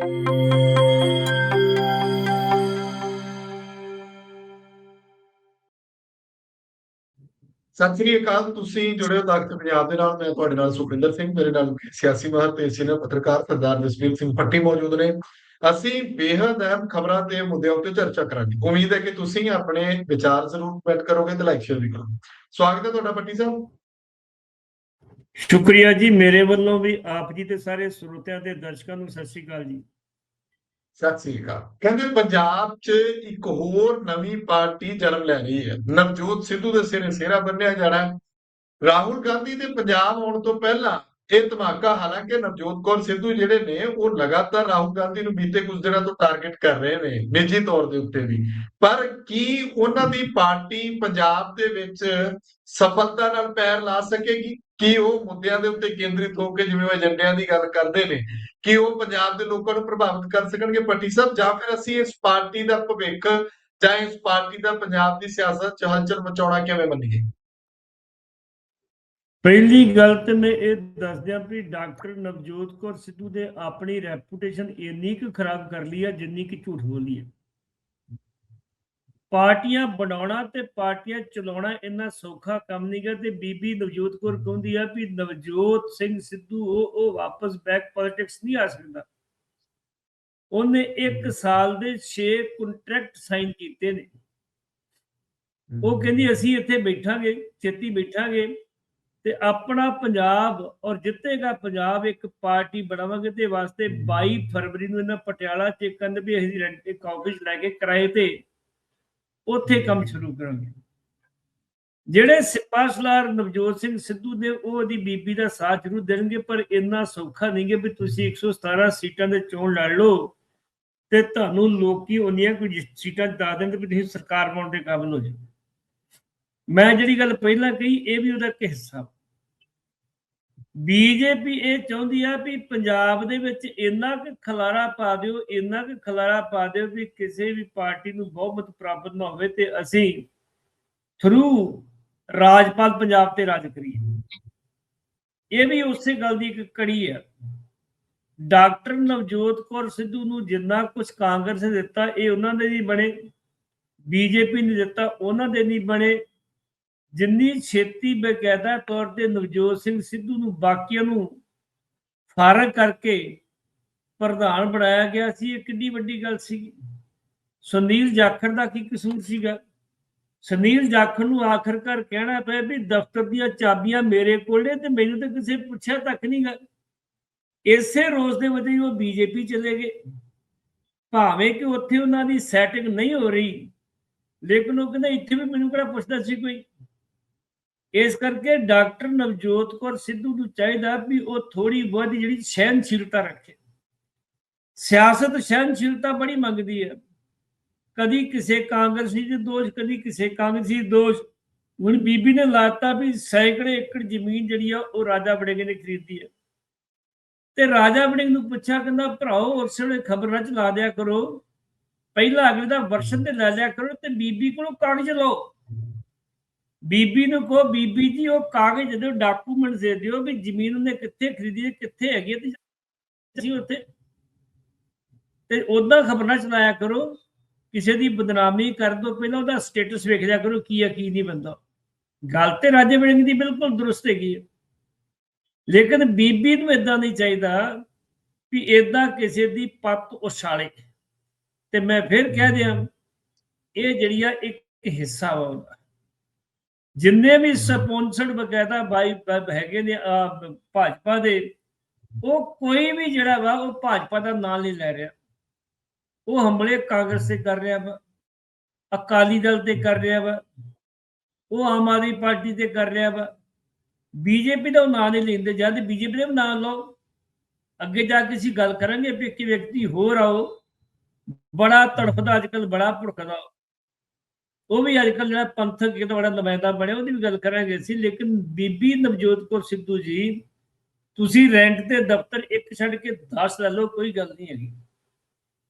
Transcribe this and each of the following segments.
ਸਤਿ ਸ੍ਰੀ ਅਕਾਲ, ਤੁਸੀਂ ਜੁੜੇ ਹੋ ਤਖਤ ਪੰਜਾਬ ਦੇ ਨਾਲ, ਮੈਂ ਤੁਹਾਡੇ ਨਾਲ ਸੁਖਿੰਦਰ ਸਿੰਘ, ਮੇਰੇ ਨਾਲ ਸਿਆਸੀ ਮਾਹਰ ਤੇ ਸੀਨੀਅਰ ਪੱਤਰਕਾਰ ਸਰਦਾਰ ਜਸਵੀਰ ਸਿੰਘ ਪੱਟੀ ਮੌਜੂਦ ਨੇ। ਅਸੀਂ ਬੇਹੱਦ ਅਹਿਮ ਖਬਰਾਂ ਤੇ ਮੁੱਦਿਆਂ ਉੱਤੇ ਚਰਚਾ ਕਰਾਂਗੇ। ਉਮੀਦ ਹੈ ਕਿ ਤੁਸੀਂ ਆਪਣੇ ਵਿਚਾਰ ਜ਼ਰੂਰ ਕਮੈਂਟ ਕਰੋਗੇ ਤੇ ਲਾਈਕ ਸ਼ੇਅਰ ਵੀ ਕਰੋਗੇ। ਸਵਾਗਤ ਹੈ ਤੁਹਾਡਾ ਪੱਟੀ ਸਾਹਿਬ। ਸ਼ੁਕਰੀਆ ਜੀ ਮੇਰੇ ਵੱਲੋਂ ਵੀ ਆਪ ਜੀ ਤੇ ਸਾਰੇ ਸਰੋਤਿਆਂ ਤੇ ਦਰਸ਼ਕਾਂ ਨੂੰ ਸਤਿ ਸ੍ਰੀ ਅਕਾਲ ਜੀ। ਸਤਿ ਸ੍ਰੀ ਅਕਾਲ। ਕਹਿੰਦੇ ਪੰਜਾਬ 'ਚ ਇੱਕ ਹੋਰ ਨਵੀਂ ਪਾਰਟੀ ਜਨਮ ਲੈ ਰਹੀ ਹੈ। ਨਵਜੋਤ ਸਿੱਧੂ ਦੇ ਸਿਰੇ ਸਿਹਰਾ ਬੰਨਿਆ ਜਾਣਾ ਰਾਹੁਲ ਗਾਂਧੀ ਦੇ ਪੰਜਾਬ ਆਉਣ ਤੋਂ ਪਹਿਲਾਂ ਇਹ ਧਮਾਕਾ ਹਾਲਾਂਕਿ ਨਵਜੋਤ ਕੌਰ ਸਿੱਧੂ ਜਿਹੜੇ ਨੇ, ਉਹ ਲਗਾਤਾਰ ਰਾਹੁਲ ਗਾਂਧੀ ਨੂੰ ਬੀਤੇ ਕੁਝ ਦਿਨਾਂ ਤੋਂ ਟਾਰਗੇਟ ਕਰ ਰਹੇ ਨੇ, ਨਿੱਜੀ ਤੌਰ ਦੇ ਉੱਤੇ ਵੀ। ਪਰ ਕੀ ਉਹਨਾਂ ਦੀ ਪਾਰਟੀ ਪੰਜਾਬ ਦੇ ਵਿੱਚ ਸਫਲਤਾ ਨਾਲ ਪੈਰ ਲਾ ਸਕੇਗੀ? ਕੀ ਉਹ ਮੁੱਦਿਆਂ ਦੇ ਉੱਤੇ ਕੇਂਦਰਿਤ ਹੋ ਕੇ ਜਿਵੇਂ ਉਹ ਏਜੰਡਿਆਂ ਦੀ ਗੱਲ ਕਰਦੇ ਨੇ, ਕਿ ਉਹ ਪੰਜਾਬ ਦੇ ਲੋਕਾਂ ਨੂੰ ਪ੍ਰਭਾਵਿਤ ਕਰ ਸਕਣਗੇ ਪੱਟੀ ਸਾਹਿਬ, ਜਾਂ ਫਿਰ ਅਸੀਂ ਇਸ ਪਾਰਟੀ ਦਾ ਭਵਿੱਖ ਜਾਂ ਇਸ ਪਾਰਟੀ ਦਾ ਪੰਜਾਬ ਦੀ ਸਿਆਸਤ ਚ ਹਲਚਲ ਮਚਾਉਣਾ ਕਿਵੇਂ ਮੰਨੀਏ? ਪਹਿਲੀ ਗੱਲ ਤੇ ਮੈਂ ਇਹ ਦੱਸਦਿਆਂ ਵੀ ਡਾਕਟਰ ਨਵਜੋਤ ਕੌਰ ਸਿੱਧੂ ਦੇ ਆਪਣੀ ਰੈਪੂਟੇਸ਼ਨ ਇੰਨੀ ਕੁ ਖਰਾਬ ਕਰ ਲਈ ਹੈ ਜਿੰਨੀ ਕਿ ਝੂਠ ਬੋਲੀ ਹੈ ਪਾਰਟੀਆਂ ਬਣਾਉਣਾ ਤੇ ਪਾਰਟੀਆਂ ਚਲਾਉਣਾ ਇੰਨਾ ਸੌਖਾ ਕੰਮ ਨਹੀਂ ਗਾ ਤੇ ਬੀਬੀ ਨਵਜੋਤ ਕੌਰ ਕਹਿੰਦੀ ਆ ਵੀ ਨਵਜੋਤ ਸਿੰਘ ਸਿੱਧੂ ਉਹ ਉਹ ਵਾਪਸ ਬੈਕ ਪੋਲਿਟਿਕਸ ਨਹੀਂ ਆ ਸਕਦਾ। ਉਹਨੇ 1 ਸਾਲ ਦੇ 6 ਕੰਟਰੈਕਟ ਸਾਈਨ ਕੀਤੇ ਨੇ। ਉਹ ਕਹਿੰਦੀ ਅਸੀਂ ਇੱਥੇ ਬੈਠਾਂਗੇ ਛੇਤੀ ਬੈਠਾਂਗੇ ਤੇ ਆਪਣਾ ਪੰਜਾਬ ਔਰ ਜਿੱਤੇਗਾ ਪੰਜਾਬ ਇੱਕ ਪਾਰਟੀ ਬਣਾਵਾਂਗੇ ਤੇ ਵਾਸਤੇ 22 ਫਰਵਰੀ ਨੂੰ ਇਹਨਾਂ ਪਟਿਆਲਾ ਚ ਇੱਕ ਕੰਨ ਵੀ ਅਸੀਂ ਰੈਂਟ ਇੱਕ ਆਫਿਸ ਲੈ ਕੇ ਕਿਰਾਏ ਤੇ ਉੱਥੇ ਕੰਮ ਸ਼ੁਰੂ ਕਰਾਂਗੇ। ਜਿਹੜੇ ਸਿਪਾਹਸਲਾਰ ਨਵਜੋਤ ਸਿੰਘ ਸਿੱਧੂ ਨੇ ਉਹ ਉਹਦੀ ਬੀਬੀ ਦਾ ਸਾਥ ਜ਼ਰੂਰ ਦੇਣਗੇ ਪਰ ਇੰਨਾ ਸੌਖਾ ਨਹੀਂਗੇ ਵੀ ਤੁਸੀਂ 117 ਸੀਟਾਂ ਦੇ ਚੋਣ ਲੜ ਲਓ ਤੇ ਤੁਹਾਨੂੰ ਲੋਕੀ ਉਨੀਆਂ ਕੋਈ ਸੀਟਾਂ ਜਿਤਾ ਦੇਣ ਤੇ ਵੀ ਤੁਸੀਂ ਸਰਕਾਰ ਬਣਾਉਣ ਦੇ ਕਾਬਿਲ ਹੋ ਜਾਓ। ਮੈਂ ਜਿਹੜੀ ਗੱਲ ਪਹਿਲਾਂ ਕਹੀ ਇਹ ਵੀ ਉਹਦਾ ਇੱਕ ਹਿੱਸਾ। ਬੀਜੇਪੀ ਇਹ ਚਾਹੁੰਦੀ ਆ ਵੀ ਪੰਜਾਬ ਦੇ ਵਿੱਚ ਇੰਨਾ ਕੁ ਖਲਾਰਾ ਪਾ ਦਿਓ, ਇੰਨਾ ਕੁ ਖਲਾਰਾ ਪਾ ਦਿਓ ਵੀ ਕਿਸੇ ਵੀ ਪਾਰਟੀ ਨੂੰ ਬਹੁਮਤ ਪ੍ਰਾਪਤ ਨਾ ਹੋਵੇ ਤੇ ਅਸੀਂ ਥਰੂ ਰਾਜਪਾਲ ਪੰਜਾਬ ਤੇ ਰਾਜ ਕਰੀਏ। ਇਹ ਵੀ ਉਸੇ ਗੱਲ ਦੀ ਇੱਕ ਕੜੀ ਹੈ ਡਾਕਟਰ ਨਵਜੋਤ ਕੌਰ ਸਿੱਧੂ ਨੂੰ ਜਿੰਨਾ ਕੁਝ ਕਾਂਗਰਸ ਨੇ ਦਿੱਤਾ, ਇਹ ਉਹਨਾਂ ਦੇ ਨਹੀਂ ਬਣੇ, ਬੀਜੇਪੀ ਨੇ ਦਿੱਤਾ, ਉਹਨਾਂ ਦੇ ਨਹੀਂ ਬਣੇ ਜਿੰਨੀ ਛੇਤੀ ਬਕਾਇਦਾ ਤੌਰ ਤੇ ਨਵਜੋਤ ਸਿੰਘ ਸਿੱਧੂ ਨੂੰ ਬਾਕੀਆਂ ਨੂੰ ਫਾਰਗ ਕਰਕੇ ਪ੍ਰਧਾਨ ਬਣਾਇਆ ਗਿਆ ਸੀ, ਇਹ ਕਿੰਨੀ ਵੱਡੀ ਗੱਲ ਸੀ? ਸੁਨੀਲ ਜਾਖੜ ਦਾ ਕੀ ਕਸੂਰ ਸੀਗਾ? ਸੁਨੀਲ ਜਾਖੜ ਨੂੰ ਆਖਰਕਾਰ ਕਹਿਣਾ ਪਿਆ ਵੀ ਦਫ਼ਤਰ ਦੀਆਂ ਚਾਬੀਆਂ ਮੇਰੇ ਕੋਲ ਨੇ ਤੇ ਮੈਨੂੰ ਤਾਂ ਕਿਸੇ ਪੁੱਛਿਆ ਤੱਕ ਨਹੀਂ ਗਾ। ਇਸੇ ਰੋਜ਼ ਦੇ ਵਜੇ ਹੀ ਉਹ ਬੀਜੇਪੀ ਚਲੇ ਗਏ। ਭਾਵੇਂ ਕਿ ਉੱਥੇ ਉਹਨਾਂ ਦੀ ਸੈਟਿੰਗ ਨਹੀਂ ਹੋ ਰਹੀ, ਲੇਕਿਨ ਉਹ ਕਹਿੰਦਾ ਇੱਥੇ ਵੀ ਮੈਨੂੰ ਕਿਹੜਾ ਪੁੱਛਦਾ ਸੀ ਕੋਈ? ਇਸ ਕਰਕੇ ਡਾਕਟਰ ਨਵਜੋਤ ਕੌਰ ਸਿੱਧੂ ਨੂੰ ਚਾਹੀਦਾ ਵੀ ਉਹ ਥੋੜੀ ਬਹੁਤੀ ਜਿਹੜੀ ਸਹਿਨਸ਼ੀਲਤਾ ਰੱਖੇ। ਸਿਆਸਤ ਸਹਿਨਸ਼ੀਲਤਾ ਬੜੀ ਮੰਗਦੀ ਹੈ। ਕਦੀ ਕਿਸੇ ਕਾਂਗਰਸੀ ਦੇ ਦੋਸ਼, ਕਦੀ ਕਿਸੇ ਕਾਂਗਰਸੀ ਦੋਸ਼। ਹੁਣ ਬੀਬੀ ਨੇ ਲਾਤਾ ਵੀ ਸੈਂਕੜੇ ਏਕੜ ਜ਼ਮੀਨ ਜਿਹੜੀ ਆ, ਉਹ ਰਾਜਾ ਬੜਿੰਗ ਨੇ ਖਰੀਦੀ ਹੈ। ਤੇ ਰਾਜਾ ਬੜਿੰਗ ਨੂੰ ਪੁੱਛਿਆ, ਕਹਿੰਦਾ, ਭਰਾਓ, ਉਸ ਵੇਲੇ ਖਬਰਾਂ ਚ ਲਾ ਦਿਆ ਕਰੋ। ਪਹਿਲਾਂ ਅਗਲੇ ਦਾ ਵਰਸ਼ਨ ਤੇ ਲੈ ਲਿਆ ਕਰੋ ਤੇ ਬੀਬੀ ਕੋਲੋਂ ਕਾਗਜ਼ ਲਓ। ਬੀਬੀ ਨੂੰ ਕਹੋ, ਬੀਬੀ ਜੀ, ਉਹ ਕਾਗਜ਼ ਜਦੋਂ ਡਾਕੂਮੈਂਟ ਦੇ ਦਿਓ ਵੀ ਜ਼ਮੀਨ ਉਹਨੇ ਕਿੱਥੇ ਖਰੀਦੀ ਹੈ, ਕਿੱਥੇ ਹੈਗੀ ਤੇ ਅਸੀਂ ਉੱਥੇ ਤੇ ਉਦਾਂ ਖਬਰਾਂ ਚਲਾਇਆ ਕਰੋ, ਕਿਸੇ ਦੀ ਬਦਨਾਮੀ ਕਰ ਦੋ ਪਹਿਲਾਂ ਉਹਦਾ ਸਟੇਟਸ ਵੇਖ ਲਿਆ ਕਰੋ, ਕੀ ਹੈ, ਕੀ ਨਹੀਂ ਬੰਦਾ। ਗੱਲ ਤੇ ਰਾਜੇ ਵੜਿੰਗ ਦੀ ਬਿਲਕੁਲ ਦਰੁਸਤ ਹੈਗੀ ਹੈ। ਲੇਕਿਨ ਬੀਬੀ ਨੂੰ ਇਦਾਂ ਨਹੀਂ ਚਾਹੀਦਾ ਵੀ ਇਦਾਂ ਕਿਸੇ ਦੀ ਪੱਤ ਉਛਾਲੇ। ਤੇ ਮੈਂ ਫਿਰ ਕਹਿ ਦਿਆਂ, ਇਹ ਜਿਹੜੀ ਆ, ਇੱਕ ਹਿੱਸਾ ਵਾ ਉਹਦਾ। ਜਿੰਨੇ ਵੀ ਸਪਾਂਸਰਡ ਬਕਾਇਦਾ ਬਾਈ ਹੈਗੇ ਨੇ ਭਾਜਪਾ ਦੇ ਉਹ ਕੋਈ ਵੀ ਜਿਹੜਾ ਵਾ ਉਹ ਭਾਜਪਾ ਦਾ ਨਾਂ ਨਹੀਂ ਲੈ ਰਿਹਾ। ਉਹ ਹਮਲੇ ਕਾਂਗਰਸ ਤੇ ਕਰ ਰਿਹਾ ਵਾ ਅਕਾਲੀ ਦਲ ਤੇ ਕਰ ਰਿਹਾ ਵਾ ਉਹ ਆਮ ਆਦਮੀ ਪਾਰਟੀ ਤੇ ਕਰ ਰਿਹਾ ਵਾ। ਬੀਜੇਪੀ ਦਾ ਉਹ ਨਾਂ ਨਹੀਂ ਲੈਂਦੇ ਜਦ ਬੀਜੇਪੀ ਦਾ ਨਾਂ ਲਓ। ਅੱਗੇ ਜਾ ਕੇ ਅਸੀਂ ਗੱਲ ਕਰਾਂਗੇ ਵੀ ਇੱਕ ਵਿਅਕਤੀ ਹੋਰ ਆਓ। ਬੜਾ ਤੜਫਦਾ ਅੱਜਕੱਲ ਬੜਾ ਭੁੜਕਦਾ। ਉਹ ਵੀ ਅੱਜਕੱਲ ਜਿਹੜਾ ਪੰਥਕ ਕਿਤੇ ਬੜਾ ਨੁਮਾਇੰਦਾ ਬਣਿਆ, ਉਹਦੀ ਵੀ ਗੱਲ ਕਰਾਂਗੇ ਅਸੀਂ, ਲੇਕਿਨ ਬੀਬੀ ਨਵਜੋਤ ਕੌਰ ਸਿੱਧੂ ਜੀ, ਤੁਸੀਂ ਰੈਂਟ ਤੇ ਦਫ਼ਤਰ ਇੱਕ ਛੱਡ ਕੇ 10 ਲੈ ਲਓ, ਕੋਈ ਗੱਲ ਨਹੀਂ ਹੈਗੀ।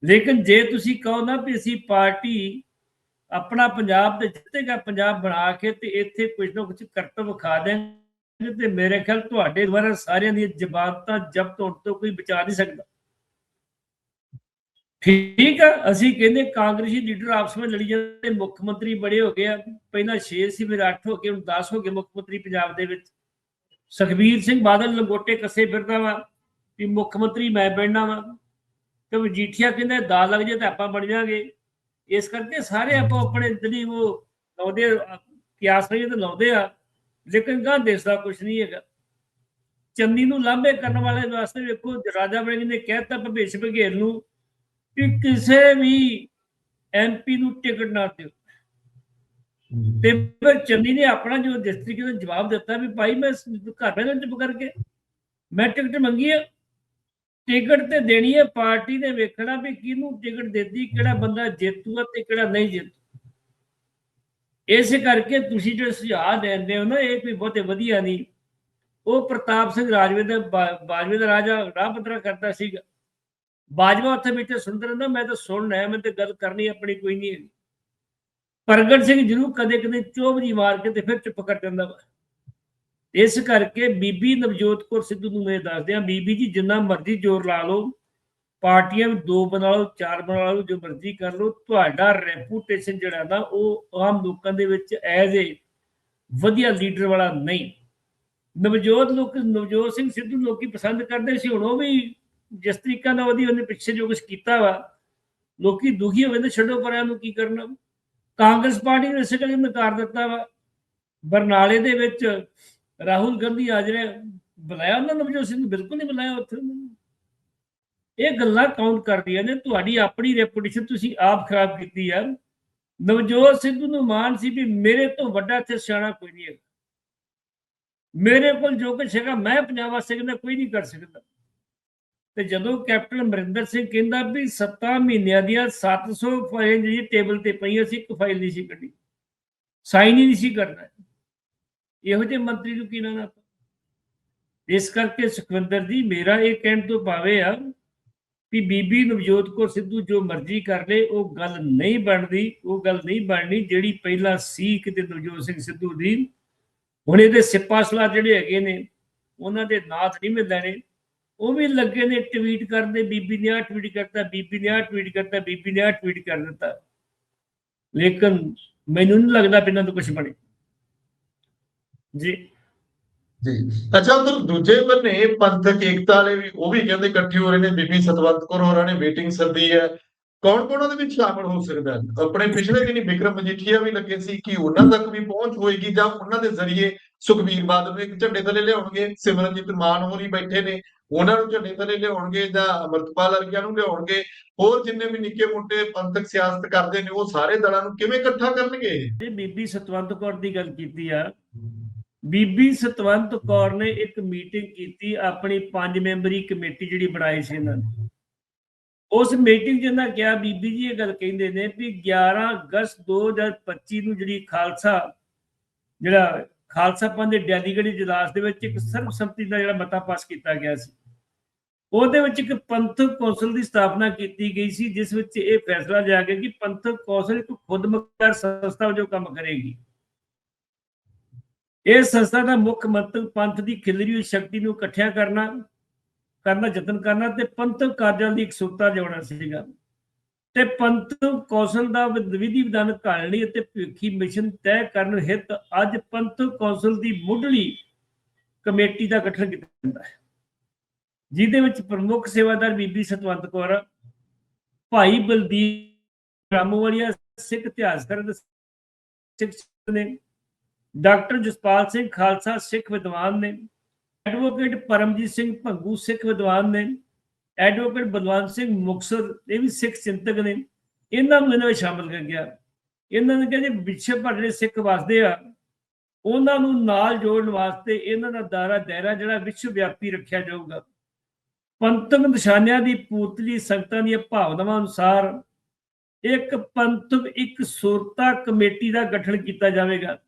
ਲੇਕਿਨ ਜੇ ਤੁਸੀਂ ਕਹੋ ਨਾ ਵੀ ਅਸੀਂ ਪਾਰਟੀ ਆਪਣਾ ਪੰਜਾਬ ਤੇ ਜਿੱਤੇਗਾ, ਪੰਜਾਬ ਬਣਾ ਕੇ ਤੇ ਇੱਥੇ ਕੁਝ ਨਾ ਕੁਝ ਕਰਤਵ ਵਿਖਾ ਦੇਣਗੇ ਤੇ ਮੇਰੇ ਖਿਆਲ ਤੁਹਾਡੇ ਦੁਆਰਾ ਸਾਰਿਆਂ ਦੀਆਂ ਜ਼ਬਾਨਤਾਂ ਜ਼ਬਤ ਹੋਣ ਤੋਂ ਕੋਈ ਬਚਾ ਨਹੀਂ ਸਕਦਾ। ਠੀਕ ਆ ਅਸੀਂ ਕਹਿੰਦੇ ਕਾਂਗਰਸੀ ਲੀਡਰ ਆਪਸ ਵਿੱਚ ਲੜੀ ਜਾਂਦੇ ਮੁੱਖ ਮੰਤਰੀ ਬੜੇ ਹੋ ਗਏ ਆ ਪਹਿਲਾਂ 6 ਸੀ ਫਿਰ 8 ਹੋ ਗਏ ਹੁਣ 10 ਹੋ ਗਏ ਮੁੱਖ ਮੰਤਰੀ ਪੰਜਾਬ ਦੇ ਵਿੱਚ। ਸੁਖਬੀਰ ਸਿੰਘ ਬਾਦਲ ਲੰਗੋਟੇ ਕੱਸੇ ਫਿਰਦਾ ਵਾ ਵੀ ਮੁੱਖ ਮੰਤਰੀ ਮੈਂ ਬਣਨਾ ਵਾ। ਤੇ ਮਜੀਠੀਆ ਕਹਿੰਦੇ ਦਾ ਲੱਗ ਜੇ ਤਾਂ ਆਪਾਂ ਬਣ ਜਾਾਂਗੇ ਇਸ ਕਰਕੇ ਸਾਰੇ ਆਪੋ ਆਪਣੇ ਜਿਹੜੀ ਉਹ ਲਾਉਂਦੇ ਆ, ਕਿਆਸ ਨਹੀਂ ਤਾਂ ਲਾਉਂਦੇ ਆ ਲੇਕਿਨ ਗਾਂ ਦੇਸ਼ ਦਾ ਕੁਝ ਨਹੀਂ ਹੈਗਾ। ਚੰਨੀ ਨੂੰ ਲਾਂਭੇ ਕਰਨ ਵਾਲੇ ਵਾਸਤੇ ਵੇਖੋ ਰਾਜਾ ਵੜਿੰਗ ਨੇ ਕਹਿਤਾ ਭਵੇਸ਼ ਬਘੇਲ ਨੂੰ ਕਿ ਕਿਸੇ ਵੀ ਐਮਪੀ ਨੂੰ ਟਿਕਟ ਨਾ ਦਿਓ। ਤੇ ਫਿਰ ਚੰਨੀ ਨੇ ਆਪਣਾ ਜੋ ਡਿਸਟ੍ਰਿਕਟ ਦਾ ਜਵਾਬ ਦਿੱਤਾ ਵੀ ਭਾਈ ਮੈਂ ਘਰ ਬੈਠਾ ਚੁੱਪ ਕਰਕੇ ਮੈਂ ਟਿਕਟ ਮੰਗੀ ਹੈ ਟਿਕਟ ਤੇ ਦੇਣੀ ਹੈ ਪਾਰਟੀ ਨੇ ਵੇਖਣਾ ਵੀ ਕਿਹਨੂੰ ਟਿਕਟ ਦਿੱਤੀ ਕਿਹੜਾ ਬੰਦਾ ਜੇਤੂਗਾ ਤੇ ਕਿਹੜਾ ਨਹੀਂ ਜੇਤੂ। ਇਸੇ ਕਰਕੇ ਤੁਸੀਂ ਜੋ ਸੁਝਾਅ ਦਿੰਦੇ ਹੋ ਨਾ ਇਹ ਕੋਈ ਬਹੁਤੇ ਵਧੀਆ ਨਹੀਂ। ਉਹ ਪ੍ਰਤਾਪ ਸਿੰਘ ਰਾਜਵੇ ਦਾ ਬਾਜਵੇ ਦਾ ਰਾਜਾ ਰਾਹ ਪੱਤਰਾ ਕਰਦਾ ਸੀਗਾ। ਬਾਜਵਾ ਉੱਥੇ ਬੈਠੇ ਸੁਣਦਾ ਰਹਿੰਦਾ, ਮੈਂ ਤਾਂ ਸੁਣਨਾ ਹੈ ਮੈਂ ਤੇ ਗੱਲ ਕਰਨੀ ਆਪਣੀ ਕੋਈ ਨਹੀਂ ਹੈਗੀ। ਪ੍ਰਗਟ ਸਿੰਘ ਜਰੂਰ ਕਦੇ ਕਦੇ ਚੋਬਜੀ ਮਾਰ ਕੇ ਤੇ ਫਿਰ ਚੁੱਪ ਕਰ ਜਾਂਦਾ ਵਾ। ਇਸ ਕਰਕੇ ਬੀਬੀ ਨਵਜੋਤ ਕੌਰ ਸਿੱਧੂ ਨੂੰ ਮੈਂ ਦੱਸਦੇ ਆ ਬੀਬੀ ਜੀ ਜਿੰਨਾ ਮਰਜ਼ੀ ਜ਼ੋਰ ਲਾ ਲਓ, ਪਾਰਟੀਆਂ ਵੀ ਦੋ ਬਣਾ ਲਓ, ਚਾਰ ਬਣਾ ਲਓ, ਜੋ ਮਰਜ਼ੀ ਕਰ ਲਓ, ਤੁਹਾਡਾ ਰੈਪੂਟੇਸ਼ਨ ਜਿਹੜਾ ਨਾ, ਉਹ ਆਮ ਲੋਕਾਂ ਦੇ ਵਿੱਚ ਐਜ਼ ਏ ਵਧੀਆ ਲੀਡਰ ਵਾਲਾ ਨਹੀਂ। ਨਵਜੋਤ ਲੋਕ, ਨਵਜੋਤ ਸਿੰਘ ਸਿੱਧੂ ਲੋਕੀ ਪਸੰਦ ਕਰਦੇ ਸੀ, ਹੁਣ ਉਹ ਵੀ ਜਿਸ ਤਰੀਕਾ ਨਾਲ ਉਹਦੀ ਉਹਨੇ ਪਿੱਛੇ ਜੋ ਕੁਝ ਕੀਤਾ ਵਾ, ਲੋਕੀ ਦੁਖੀ ਹੋਏ ਤੇ ਛੱਡੋ ਪਰਾਂ ਨੂੰ ਕੀ ਕਰਨਾ। ਕਾਂਗਰਸ ਪਾਰਟੀ ਨੇ ਇਸੇ ਕਰਕੇ ਨਕਾਰ ਦਿੱਤਾ ਵਾ। ਬਰਨਾਲੇ ਦੇ ਵਿੱਚ ਰਾਹੁਲ ਗਾਂਧੀ ਆ ਜਿਹੜੇ, ਬੁਲਾਇਆ ਉਹਨਾਂ ਨੂੰ ਨਵਜੋਤ ਸਿੰਘ, ਬਿਲਕੁਲ ਨਹੀਂ ਬੁਲਾਇਆ ਉੱਥੇ ਇਹ ਗੱਲਾਂ ਕਾਊਂਟ ਕਰਦੀਆਂ ਨੇ? ਤੁਹਾਡੀ ਆਪਣੀ ਰੈਪੂਟੇਸ਼ਨ ਤੁਸੀਂ ਆਪ ਖਰਾਬ ਕੀਤੀ ਆ। ਨਵਜੋਤ ਸਿੱਧੂ ਨੂੰ ਮਾਨ ਸੀ ਵੀ ਮੇਰੇ ਤੋਂ ਵੱਡਾ ਇੱਥੇ ਸਿਆਣਾ ਕੋਈ ਨਹੀਂ ਹੈ ਮੇਰੇ ਕੋਲ ਜੋ ਕੁਛ ਹੈਗਾ, ਮੈਂ ਪੰਜਾਬ ਵਾਸਤੇ ਕਹਿੰਦਾ ਕੋਈ ਨਹੀਂ ਕਰ ਸਕਦਾ। ਤੇ ਜਦੋਂ ਕੈਪਟਨ ਅਮਰਿੰਦਰ ਸਿੰਘ ਕਹਿੰਦਾ ਵੀ 7 ਮਹੀਨਿਆਂ ਦੀਆਂ 700 ਫਾਈਲ ਜਿਹੜੀ ਟੇਬਲ ਤੇ ਪਈਆਂ ਸੀ, ਇੱਕ ਫਾਈਲ ਨਹੀਂ ਸੀ ਕੱਢੀ। ਸਾਈਨ ਹੀ ਨਹੀਂ ਸੀ ਕਰਨਾ। ਇਹੋ ਜਿਹੇ ਮੰਤਰੀ ਨੂੰ ਕੀ ਨਾ ਇਸ ਕਰਕੇ ਸੁਖਵਿੰਦਰ ਜੀ, ਮੇਰਾ ਇਹ ਕਹਿਣ ਤੋਂ ਭਾਵੇਂ ਆ ਵੀ ਬੀਬੀ ਨਵਜੋਤ ਕੌਰ ਸਿੱਧੂ ਜੋ ਮਰਜ਼ੀ ਕਰ ਲੇ, ਉਹ ਗੱਲ ਨਹੀਂ ਬਣਦੀ, ਉਹ ਗੱਲ ਨਹੀਂ ਬਣਨੀ ਜਿਹੜੀ ਪਹਿਲਾਂ ਸੀ ਕਿਤੇ ਨਵਜੋਤ ਸਿੰਘ ਸਿੱਧੂ ਦੀ। ਹੁਣ ਇਹਦੇ ਸਿਪਾ ਸਲਾਹ ਜਿਹੜੇ ਹੈਗੇ ਨੇ, ਉਹਨਾਂ ਦੇ ਨਾਥ ਨਹੀਂ ਮਿਲਦੇ ਨੇ ਉਹ ਵੀ ਲੱਗੇ ਨੇ ਟਵੀਟ ਕਰਦੇ ਬੀਬੀ ਨੇ ਆ ਟਵੀਟ ਕਰਤਾ, ਬੀਬੀ ਨੇ ਆ ਟਵੀਟ ਕਰਤਾ, ਬੀਬੀ ਨੇ ਆ ਟਵੀਟ ਕਰ ਦਿੱਤਾ। ਲੇਕਿਨ ਮੈਨੂੰ ਨਹੀਂ ਲੱਗਦਾ ਵੀ ਤੋਂ ਕੁਝ ਬਣੇ। ਜੀ। ਜੀ। ਅੱਛਾ, ਉਧਰ ਦੂਜੇ ਬੰਨੇ ਪੰਥਕ ਏਕਤਾ ਵਾਲੇ ਵੀ, ਉਹ ਵੀ ਕਹਿੰਦੇ ਇਕੱਠੇ ਹੋ ਰਹੇ ਨੇ, ਬੀਬੀ ਸਤਵੰਤ ਕੌਰ ਹੋਰਾਂ ਨੇ ਮੀਟਿੰਗ ਸੱਦੀ ਹੈ। ਕੌਣ ਕੌਣ ਉਹਦੇ ਵਿੱਚ ਸ਼ਾਮਲ ਹੋ ਸਕਦਾ ਹੈ? ਆਪਣੇ ਪਿਛਲੇ ਦਿਨੀ ਵਿਕਰਮ ਮਜੀਠੀਆ ਵੀ ਲੱਗੇ ਸੀ ਕਿ ਉਹਨਾਂ ਤੱਕ ਵੀ ਪਹੁੰਚ ਹੋਏਗੀ ਜਾਂ ਉਹਨਾਂ ਦੇ ਜ਼ਰੀਏ ਸੁਖਬੀਰ ਬਾਦਲ ਨੂੰ ਇੱਕ ਝੰਡੇ ਥੱਲੇ ਲਿਆਉਣਗੇ, ਸਿਮਰਨਜੀਤ ਮਾਨ ਹੋਰੀ ਬੈਠੇ ਨੇ, ਉਹਨਾਂ ਨੂੰ ਝੰਡੇ ਥੱਲੇ ਲਿਆਉਣਗੇ ਜਾਂ ਅਮਰਤਪਾਲ ਵਰਗਿਆਂ ਨੂੰ ਲਿਆਉਣਗੇ, ਹੋਰ ਜਿੰਨੇ ਵੀ ਨਿੱਕੇ ਮੋਟੇ ਪੰਥਕ ਸਿਆਸਤ ਕਰਦੇ ਨੇ, ਉਹ ਸਾਰੇ ਦਲਾਂ ਨੂੰ ਕਿਵੇਂ ਇਕੱਠਾ ਕਰਨਗੇ? ਇਹ ਬੀਬੀ ਸਤਵੰਤ ਕੌਰ ਦੀ ਗੱਲ ਕੀਤੀ ਆ। ਬੀਬੀ ਸਤਵੰਤ ਕੌਰ ਨੇ ਇੱਕ ਮੀਟਿੰਗ ਕੀਤੀ, ਆਪਣੀ ਪੰਜ ਮੈਂਬਰੀ ਕਮੇਟੀ ਜਿਹੜੀ ਬਣਾਈ ਸੀ ਇਹਨਾਂ ਨੇ। ਉਸ ਮੀਟਿੰਗ 'ਚ ਇਹਨਾਂ ਕਿਹਾ, ਬੀਬੀ ਜੀ ਇਹ ਗੱਲ ਕਹਿੰਦੇ ਨੇ ਵੀ 11 ਅਗਸਤ 2025 ਨੂੰ ਜਿਹੜੀ ਖਾਲਸਾ, ਜਿਹੜਾ ਖਾਲਸਾ ਪੰਥ ਦੇ ਡੈਲੀਗੇਟ ਇਜਲਾਸ ਦੇ ਵਿੱਚ ਇੱਕ ਸਰਬਸੰਮਤੀ ਦਾ ਜਿਹੜਾ ਮਤਾ ਪਾਸ ਕੀਤਾ ਗਿਆ ਸੀ। ਉਹਦੇ ਵਿੱਚ ਇੱਕ ਪੰਥਕ ਕੌਂਸਲ ਦੀ ਸਥਾਪਨਾ ਕੀਤੀ ਗਈ ਸੀ, ਜਿਸ ਵਿੱਚ ਇਹ ਫੈਸਲਾ ਲਿਆ ਗਿਆ ਕਿ ਪੰਥਕ ਕੌਂਸਲ ਇੱਕ ਖੁਦਮੁਖਤਾਰ ਸੰਸਥਾ ਵਜੋਂ ਕੰਮ ਕਰੇਗੀ। ਇਹ ਸੰਸਥਾ ਦਾ ਮੁੱਖ ਮੰਤਵ ਪੰਥ ਦੀ ਖਿਲਰੀ ਹੋਈ ਸ਼ਕਤੀ ਨੂੰ ਇਕੱਠਿਆ ਕਰਨਾ ਕਰਨਾ, ਯਤਨ ਕਰਨਾ ਤੇ ਪੰਥਕ ਕਾਰਜਾਂ ਦੀ ਇਕਸੁਰਤਾ ਲਿਆਉਣਾ ਸੀਗਾ। ਤੇ ਪੰਥਕ ਕੌਂਸਲ ਦਾ ਵਿਧੀ ਵਿਧਾਨ ਘਾਲਣੀ ਅਤੇ ਭਵਿੱਖੀ ਮਿਸ਼ਨ ਤੈਅ ਕਰਨ ਹਿੱਤ ਅੱਜ ਪੰਥਕ ਕੌਂਸਲ ਦੀ ਮੁੱਢਲੀ ਕਮੇਟੀ ਦਾ ਗਠਨ ਕੀਤਾ ਜਾਂਦਾ ਹੈ। ਜਿਹਦੇ ਵਿੱਚ ਪ੍ਰਮੁੱਖ ਸੇਵਾਦਾਰ ਬੀਬੀ ਸਤਵੰਤ ਕੌਰ, ਭਾਈ ਬਲਦੀਪ ਰਾਮੋਵਾਲੀਆ, ਸਿੱਖ ਇਤਿਹਾਸਕਾਰ ਦੇ ਸਿੱਖ ਨੇ, ਡਾਕਟਰ ਜਸਪਾਲ ਸਿੰਘ ਖਾਲਸਾ ਸਿੱਖ ਵਿਦਵਾਨ ਨੇ, ਐਡਵੋਕੇਟ ਪਰਮਜੀਤ ਸਿੰਘ ਭੰਗੂ ਸਿੱਖ ਵਿਦਵਾਨ ਨੇ ਐਡਵੋਕੇਟ ਬਲਵੰਤ ਸਿੰਘ ਮੁਕਸਰ ਇਹ ਵੀ ਸਿੱਖ ਚਿੰਤਕ ਨੇ। ਇਹਨਾਂ ਨੂੰ ਇਹਨਾਂ ਵਿੱਚ ਸ਼ਾਮਲ ਕਰ ਗਿਆ। ਇਹਨਾਂ ਨੇ ਕਿਹਾ, ਜੇ ਵਿਸ਼ਵ ਭਰ ਜਿਹੜੇ ਸਿੱਖ ਵਸਦੇ ਆ, ਉਹਨਾਂ ਨੂੰ ਨਾਲ ਜੋੜਨ ਵਾਸਤੇ ਇਹਨਾਂ ਦਾ ਦਾਇਰਾ ਦਾਇਰਾ ਜਿਹੜਾ ਵਿਸ਼ਵ ਵਿਆਪੀ ਰੱਖਿਆ ਜਾਊਗਾ। ਪੰਥਕ ਨਿਸ਼ਾਨਿਆਂ ਦੀ ਪੂਰਤੀ ਸੰਗਤਾਂ ਦੀਆਂ ਭਾਵਨਾਵਾਂ ਅਨੁਸਾਰ ਇੱਕ ਪੰਥਕ, ਇੱਕ ਸੁਰਤਾ ਕਮੇਟੀ ਦਾ ਗਠਨ ਕੀਤਾ ਜਾਵੇਗਾ।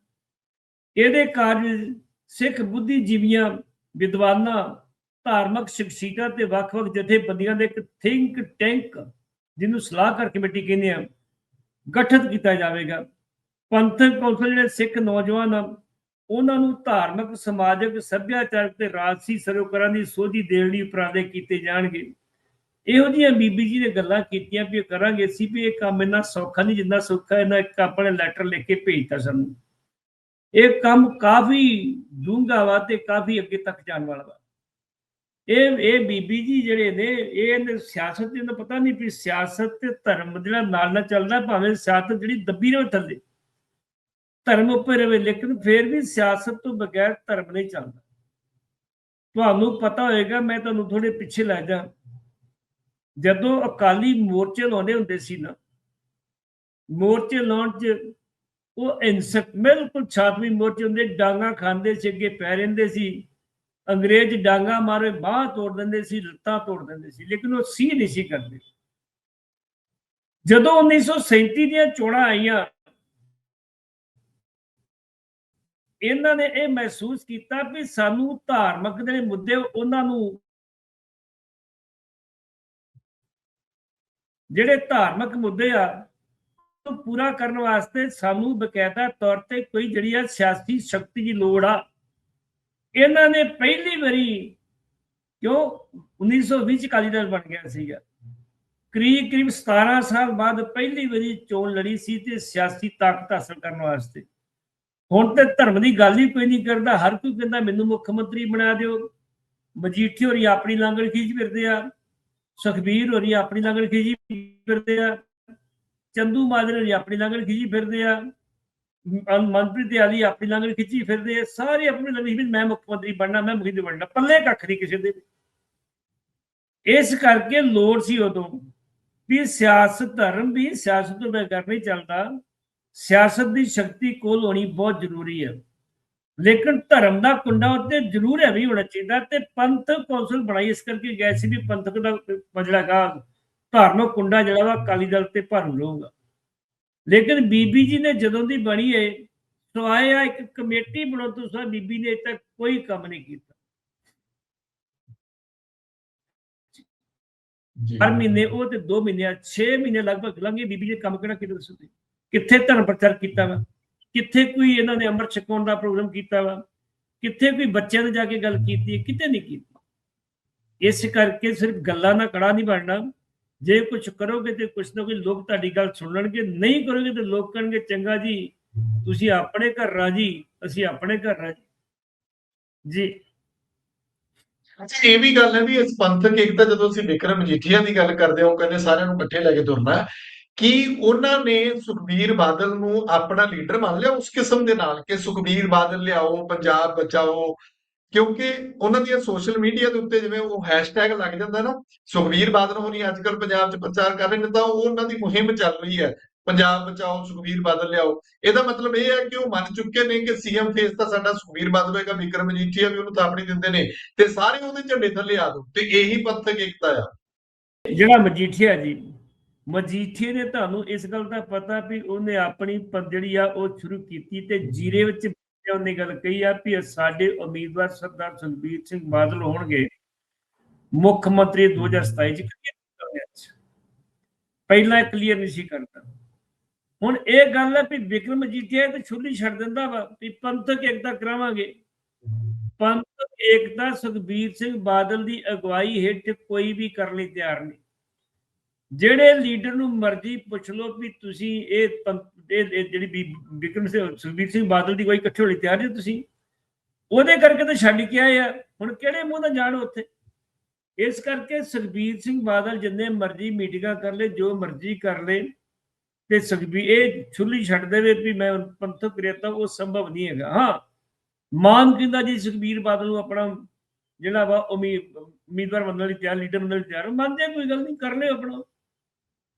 ਇਹਦੇ ਕਾਰਜ ਸਿੱਖ ਬੁੱਧੀਜੀਵੀਆਂ, ਵਿਦਵਾਨਾਂ ਧਾਰਮਿਕ ਸ਼ਖਸੀਅਤਾਂ ਤੇ ਵੱਖ-ਵੱਖ ਜਥੇਬੰਦੀਆਂ ਦੇ ਇੱਕ ਥਿੰਕ ਟੈਂਕ ਜਿਹਨੂੰ ਸਲਾਹਕਾਰ ਕਮੇਟੀ ਕਹਿੰਦੇ ਆ, ਗਠਿਤ ਕੀਤਾ ਜਾਵੇਗਾ। ਪੰਥਕ ਕੌਂਸਲ ਜਿਹੜੇ ਸਿੱਖ ਨੌਜਵਾਨ ਆ, ਉਹਨਾਂ ਨੂੰ ਧਾਰਮਿਕ, ਸਮਾਜਿਕ, ਸੱਭਿਆਚਾਰਕ ਤੇ ਰਾਜਸੀ ਸਰੋਕਾਰਾਂ ਦੀ ਸੋਝੀ ਦੇਣ ਲਈ ਉਪਰਾਲੇ ਕੀਤੇ ਜਾਣਗੇ। ਇਹੋ ਜਿਹੀਆਂ ਬੀਬੀ ਜੀ ਨੇ ਗੱਲਾਂ ਕੀਤੀਆਂ ਵੀ ਕਰਾਂਗੇ ਅਸੀਂ ਵੀ ਇਹ ਕੰਮ ਇੰਨਾ ਸੌਖਾ ਨਹੀਂ ਜਿੰਨਾ ਸੌਖਾ ਇਹਨਾਂ ਇੱਕ ਆਪਣੇ ਲੈਟਰ ਲਿਖ ਕੇ ਭੇਜਤਾ ਸਾਨੂੰ। ਇਹ ਕੰਮ ਕਾਫੀ ਡੂੰਘਾ ਵਾ ਤੇ ਕਾਫੀ ਅੱਗੇ ਤੱਕ ਜਾਣ ਵਾਲਾ ਵਾ। ਇਹ ਇਹ ਬੀਬੀ ਜੀ ਜਿਹੜੇ ਨੇ, ਇਹ ਸਿਆਸਤ ਦੇ ਨੂੰ ਪਤਾ ਨਹੀਂ ਵੀ ਸਿਆਸਤ ਤੇ ਧਰਮ ਜਿਹੜਾ ਨਾਲ ਨਾਲ ਚੱਲਦਾ, ਭਾਵੇਂ ਸਿਆਸਤ ਜਿਹੜੀ ਦੱਬੀ ਰਹੇ ਥੱਲੇ, ਧਰਮ ਉੱਪਰ ਰਵੇ, ਲੇਕਿਨ ਫਿਰ ਵੀ ਸਿਆਸਤ ਤੋਂ ਬਗੈਰ ਧਰਮ ਨਹੀਂ ਚੱਲਦਾ। ਤੁਹਾਨੂੰ ਪਤਾ ਹੋਏਗਾ, ਮੈਂ ਤੁਹਾਨੂੰ ਥੋੜੇ ਪਿੱਛੇ ਲੈ ਜਾ। ਜਦੋਂ ਅਕਾਲੀ ਮੋਰਚੇ ਲਾਉਂਦੇ ਹੁੰਦੇ ਸੀ ਨਾ, ਮੋਰਚੇ ਲਾਉਣ ਚ ਉਹ ਇਨਸਕ ਬਿਲਕੁਲ ਛਾਤਵੀ ਮੋਰਚੇ ਹੁੰਦੇ, ਡਾਂਗਾ ਖਾਂਦੇ ਸੀ, ਅੱਗੇ ਪੈ ਰਹਿੰਦੇ ਸੀ। ਅੰਗਰੇਜ਼ ਡਾਂਗਾ ਮਾਰੇ, ਬਾਹ ਤੋੜ ਦਿੰਦੇ ਸੀ, ਲੱਤਾਂ ਤੋੜ ਦਿੰਦੇ ਸੀ, ਲੇਕਿਨ ਉਹ ਸੀ ਨਹੀਂ ਸੀ ਕਰਦੇ। ਜਦੋਂ 1937 ਦੀਆਂ ਚੋਣਾਂ ਆਈਆਂ, ਇਹਨਾਂ ਨੇ ਇਹ ਮਹਿਸੂਸ ਕੀਤਾ ਵੀ ਸਾਨੂੰ ਧਾਰਮਿਕ ਦੇ ਮੁੱਦੇ, ਉਹਨਾਂ ਨੂੰ ਜਿਹੜੇ ਧਾਰਮਿਕ ਮੁੱਦੇ ਆ, ਉਹ ਪੂਰਾ ਕਰਨ ਵਾਸਤੇ ਸਾਨੂੰ ਬਕਾਇਦਾ ਤੌਰ ਤੇ ਕੋਈ ਜਿਹੜੀ ਆ ਸਿਆਸੀ ਸ਼ਕਤੀ ਦੀ ਲੋੜ ਆ। ਇਹਨਾਂ ਨੇ ਪਹਿਲੀ ਵਾਰੀ ਕਿਉਂ 1920 ਚ ਅਕਾਲੀ ਦਲ ਬਣ ਗਿਆ ਸੀਗਾ। ਕਰੀਬ ਕਰੀਬ 17 ਸਾਲ ਬਾਅਦ ਪਹਿਲੀ ਵਾਰੀ ਚੋਣ ਲੜੀ ਸੀ ਤੇ ਸਿਆਸੀ ਤਾਕਤ ਹਾਸਲ ਕਰਨ ਵਾਸਤੇ। ਹੁਣ ਤੇ ਧਰਮ ਦੀ ਗੱਲ ਹੀ ਕੋਈ ਨਹੀਂ ਕਰਦਾ। ਹਰ ਕੋਈ ਕਹਿੰਦਾ, ਮੈਨੂੰ ਮੁੱਖ ਮੰਤਰੀ ਬਣਾ ਦਿਓ। ਮਜੀਠੀ ਹੋਰੀ ਆਪਣੀ ਲਾਂਗੜ ਖੀਚ ਫਿਰਦੇ ਆ। ਸੁਖਬੀਰ ਹੋਰੀ ਆਪਣੀ ਲਾਂਗੜ ਖੀਚੀ ਫਿਰਦੇ ਆ। ਚੰਦੂ ਮਾਜਰੇ ਹੋਰੀ ਆਪਣੀ ਲਾਂਗੜ ਖੀਚੀ ਫਿਰਦੇ ਆ। ਮ- ਮਨਪ੍ਰੀਤ ਆਲੀ ਆਪਣੀ ਲਾਂਗੜ ਖਿੱਚੀ ਫਿਰਦੇ ਆ, ਸਾਰੇ ਆਪਣੀ ਲਾਂਗੜ ਖਿੱਚੀ ਮੈਂ ਮੁੱਖ ਮੰਤਰੀ ਬਣਨਾ, ਮੈਂ ਮੁਖੀ ਬਣਨਾ, ਪੱਲੇ ਕੱਖ ਨਹੀਂ ਕਿਸੇ ਦੇ। ਇਸ ਕਰਕੇ ਲੋੜ ਸੀ ਉਦੋਂ ਵੀ ਸਿਆਸਤ ਧਰਮ ਵੀ ਸਿਆਸਤ ਤੋਂ ਬਗੈਰ ਨਹੀਂ ਚੱਲਦਾ। ਸਿਆਸਤ ਦੀ ਸ਼ਕਤੀ ਕੋਲ ਹੋਣੀ ਬਹੁਤ ਜ਼ਰੂਰੀ ਹੈ ਲੇਕਿਨ ਧਰਮ ਦਾ ਕੁੰਡਾ ਉੱਤੇ ਜ਼ਰੂਰ ਹੈ ਵੀ ਹੋਣਾ ਚਾਹੀਦਾ ਤੇ ਪੰਥਕ ਕੌਂਸਲ ਬਣਾਈ, ਇਸ ਕਰਕੇ ਗਏ ਸੀ ਵੀ ਪੰਥਕ ਦਾ ਜਿਹੜਾ ਗਾ ਧਾਰਮਿਕ ਕੁੰਡਾ ਜਿਹੜਾ ਵਾ ਅਕਾਲੀ ਦਲ ਤੇ ਭਰ ਲਊਗਾ। ਲੇਕਿਨ ਬੀਬੀ ਜੀ ਨੇ ਜਦੋਂ ਦੀ ਬਣੀ ਏ ਸਵਾਏ ਆ ਇੱਕ ਕਮੇਟੀ ਬਣਾਉਣ ਤੋਂ ਸਾ ਬੀਬੀ ਨੇ ਤੱਕ ਕੋਈ ਕੰਮ ਨਹੀਂ ਕੀਤਾ। ਹਰ ਮਹੀਨੇ ਉਹ ਤੇ 2 ਮਹੀਨੇ 6 ਮਹੀਨੇ ਲਗਭਗ ਲੰਘੇ ਬੀਬੀ ਨੇ ਕੰਮ ਕਿਹੜਾ ਕੀਤਾ ਦੱਸੋ ਕਿੱਥੇ ਧਰਮ ਪ੍ਰਚਾਰ ਕੀਤਾ ਵਾ? ਕਿੱਥੇ ਕੋਈ ਇਹਨਾਂ ਨੇ ਅੰਮ੍ਰਿਤ ਛਕਾਉਣ ਦਾ ਪ੍ਰੋਗਰਾਮ ਕੀਤਾ ਵਾ? ਕਿੱਥੇ ਕੋਈ ਬੱਚਿਆਂ ਨੂੰ ਜਾ ਕੇ ਗੱਲ ਕੀਤੀ ਕਿਤੇ ਨਹੀਂ ਕੀਤੀ। ਇਸ ਕਰਕੇ ਸਿਰਫ ਗੱਲਾਂ ਨਾਲ ਕੜਾ ਨਹੀਂ ਬਣਨਾ। ਜੇ ਕੁਝ ਕਰੋਗੇ ਤੇ ਕੁਛ ਨਾ ਕੋਈ ਲੋਕ ਤੁਹਾਡੀ ਗੱਲ ਸੁਣਨਗੇ, ਨਹੀਂ ਕਰੋਗੇ ਤੇ ਲੋਕ ਕਹਿਣਗੇ, ਚੰਗਾ ਜੀ, ਤੁਸੀਂ ਆਪਣੇ ਘਰ ਰਾਜੀ, ਅਸੀਂ ਆਪਣੇ ਘਰ ਰਾਜੀ। ਜੀ। ਅੱਛਾ, ਇਹ ਵੀ ਗੱਲ ਹੈ ਵੀ ਇਸ ਪੰਥਕ ਏਕਤਾ ਜਦੋਂ ਅਸੀਂ ਵਿਕਰਮ ਮਜੀਠੀਆ ਦੀ ਗੱਲ ਕਰਦੇ ਹਾਂ, ਉਹ ਕਹਿੰਦੇ ਸਾਰਿਆਂ ਨੂੰ ਇਕੱਠੇ ਲੈ ਕੇ ਤੁਰਨਾ ਕਿ ਉਹਨਾਂ ਨੇ ਸੁਖਬੀਰ ਬਾਦਲ ਨੂੰ ਆਪਣਾ ਲੀਡਰ ਮੰਨ ਲਿਆ, ਉਸ ਕਿਸਮ ਦੇ ਨਾਲ ਕਿ ਸੁਖਬੀਰ ਬਾਦਲ ਲਿਆਓ, ਪੰਜਾਬ ਬਚਾਓ ਕਿਉਂਕਿ ਉਹਨਾਂ ਦੀਆਂ ਸੋਸ਼ਲ ਮੀਡੀਆ ਦੇ ਉੱਤੇ ਜਿਵੇਂ ਉਹ ਹੈਸ਼ਟੈਗ ਲੱਗ ਜਾਂਦਾ ਨਾ, ਸੁਖਬੀਰ ਬਾਦਲ ਹੋਣੀ ਅੱਜ ਕੱਲ ਪੰਜਾਬ 'ਚ ਪ੍ਰਚਾਰ ਕਰ ਰਹੇ ਨੇ, ਤਾਂ ਉਹ ਉਹਨਾਂ ਦੀ ਮੁਹਿੰਮ ਚੱਲ ਰਹੀ ਹੈ, ਪੰਜਾਬ ਬਚਾਓ, ਸੁਖਬੀਰ ਬਾਦਲ ਲਿਆਓ। ਇਹਦਾ ਮਤਲਬ ਇਹ ਹੈ ਕਿ ਉਹ ਮੰਨ ਚੁੱਕੇ ਨੇ ਕਿ ਸੀਐਮ ਫੇਸ ਤਾਂ ਸਾਡਾ ਸੁਖਬੀਰ ਬਾਦਲ ਹੋਏਗਾ ਵਿਕਰਮ ਮਜੀਠੀਆ ਵੀ ਉਹਨੂੰ ਥਾਪੜੀ ਦਿੰਦੇ ਨੇ, ਤੇ ਸਾਰੇ ਉਹਦੇ ਝੰਡੇ ਥੱਲੇ ਆ ਦੋ, ਤੇ ਇਹੀ ਪੰਥਕ ਏਕਤਾ ਆ। ਜਿਹੜਾ ਮਜੀਠੀਆ ਜੀ ਮਜੀਠੀਏ ਨੇ ਤੁਹਾਨੂੰ ਇਸ ਗੱਲ ਦਾ ਪਤਾ ਵੀ ਉਹਨੇ ਆਪਣੀ ਜਿਹੜੀ ਆ ਉਹ ਸ਼ੁਰੂ ਕੀਤੀ ਤੇ ਜੀਰੇ ਵਿੱਚ ਉਹਨੇ ਗੱਲ ਕਹੀ ਆ ਵੀ ਸਾਡੇ ਉਮੀਦਵਾਰ ਸਰਦਾਰ ਸੁਖਬੀਰ ਸਿੰਘ ਬਾਦਲ ਹੋਣਗੇ। ਮੁੱਖ ਮੰਤਰੀ 2027 ਚ clear ਕੀਤਾ ਹੋਇਆ ਪਹਿਲਾਂ ਇਹ ਕਲੀਅਰ ਨਹੀਂ ਸੀ ਕਰਦਾ। ਹੁਣ ਇਹ ਗੱਲ ਹੈ ਵੀ ਵਿਕਰਮ ਮਜੀਠੀਆ ਤੇ ਛੁੱਲੀ ਛੱਡ ਦਿੰਦਾ ਵਾ ਵੀ ਪੰਥਕ ਏਕਤਾ ਕਰਾਵਾਂਗੇ। ਪੰਥਕ ਏਕਤਾ ਸੁਖਬੀਰ ਸਿੰਘ ਬਾਦਲ ਦੀ ਅਗਵਾਈ ਹੇਠ ਕੋਈ ਵੀ ਕਰਨ ਲਈ ਤਿਆਰ ਨਹੀਂ। ਜਿਹੜੇ ਲੀਡਰ ਨੂੰ ਮਰਜ਼ੀ ਪੁੱਛ ਲਓ ਵੀ ਤੁਸੀਂ ਇਹ ਪੰਥ- ਇਹ ਜਿਹੜੀ ਵੀ ਵਿਕਰਮ ਸਿੰਘ, ਸੁਖਬੀਰ ਸਿੰਘ ਬਾਦਲ ਦੀ ਕੋਈ ਇਕੱਠੇ ਹੋਣੀ ਤਿਆਰ ਨਹੀਂ ਤੁਸੀਂ? ਉਹਦੇ ਕਰਕੇ ਤਾਂ ਛੱਡ ਕੇ ਆਏ ਆ। ਹੁਣ ਕਿਹੜੇ ਮੂੰਹ ਦਾ ਜਾਣ ਉੱਥੇ? ਇਸ ਕਰਕੇ ਸੁਖਬੀਰ ਸਿੰਘ ਬਾਦਲ ਜਿੰਨੇ ਮਰਜ਼ੀ ਮੀਟਿੰਗਾਂ ਕਰ ਲੇ, ਜੋ ਮਰਜ਼ੀ ਕਰ ਲੇ, ਤੇ ਸੁਖਬੀਰ ਇਹ ਛੁੱਲੀ ਛੱਡ ਦੇਵੇ ਵੀ ਮੈਂ ਪੰਥਕ ਕ੍ਰਿਆਤਾ ਉਹ ਸੰਭਵ ਨਹੀਂ ਹੈਗਾ। ਹਾਂ, ਮਾਨ ਕਹਿੰਦਾ ਜੀ ਸੁਖਬੀਰ ਬਾਦਲ ਨੂੰ ਆਪਣਾ ਜਿਹੜਾ ਵਾ ਉਮੀਦ ਉਮੀਦਵਾਰ ਮੰਨਣ ਲਈ ਤਿਆਰ, ਲੀਡਰ ਬਣਨ ਲਈ ਤਿਆਰ ਮੰਨਦੇ ਕੋਈ ਗੱਲ ਨਹੀਂ, ਕਰ ਲਿਓ ਆਪਣਾ।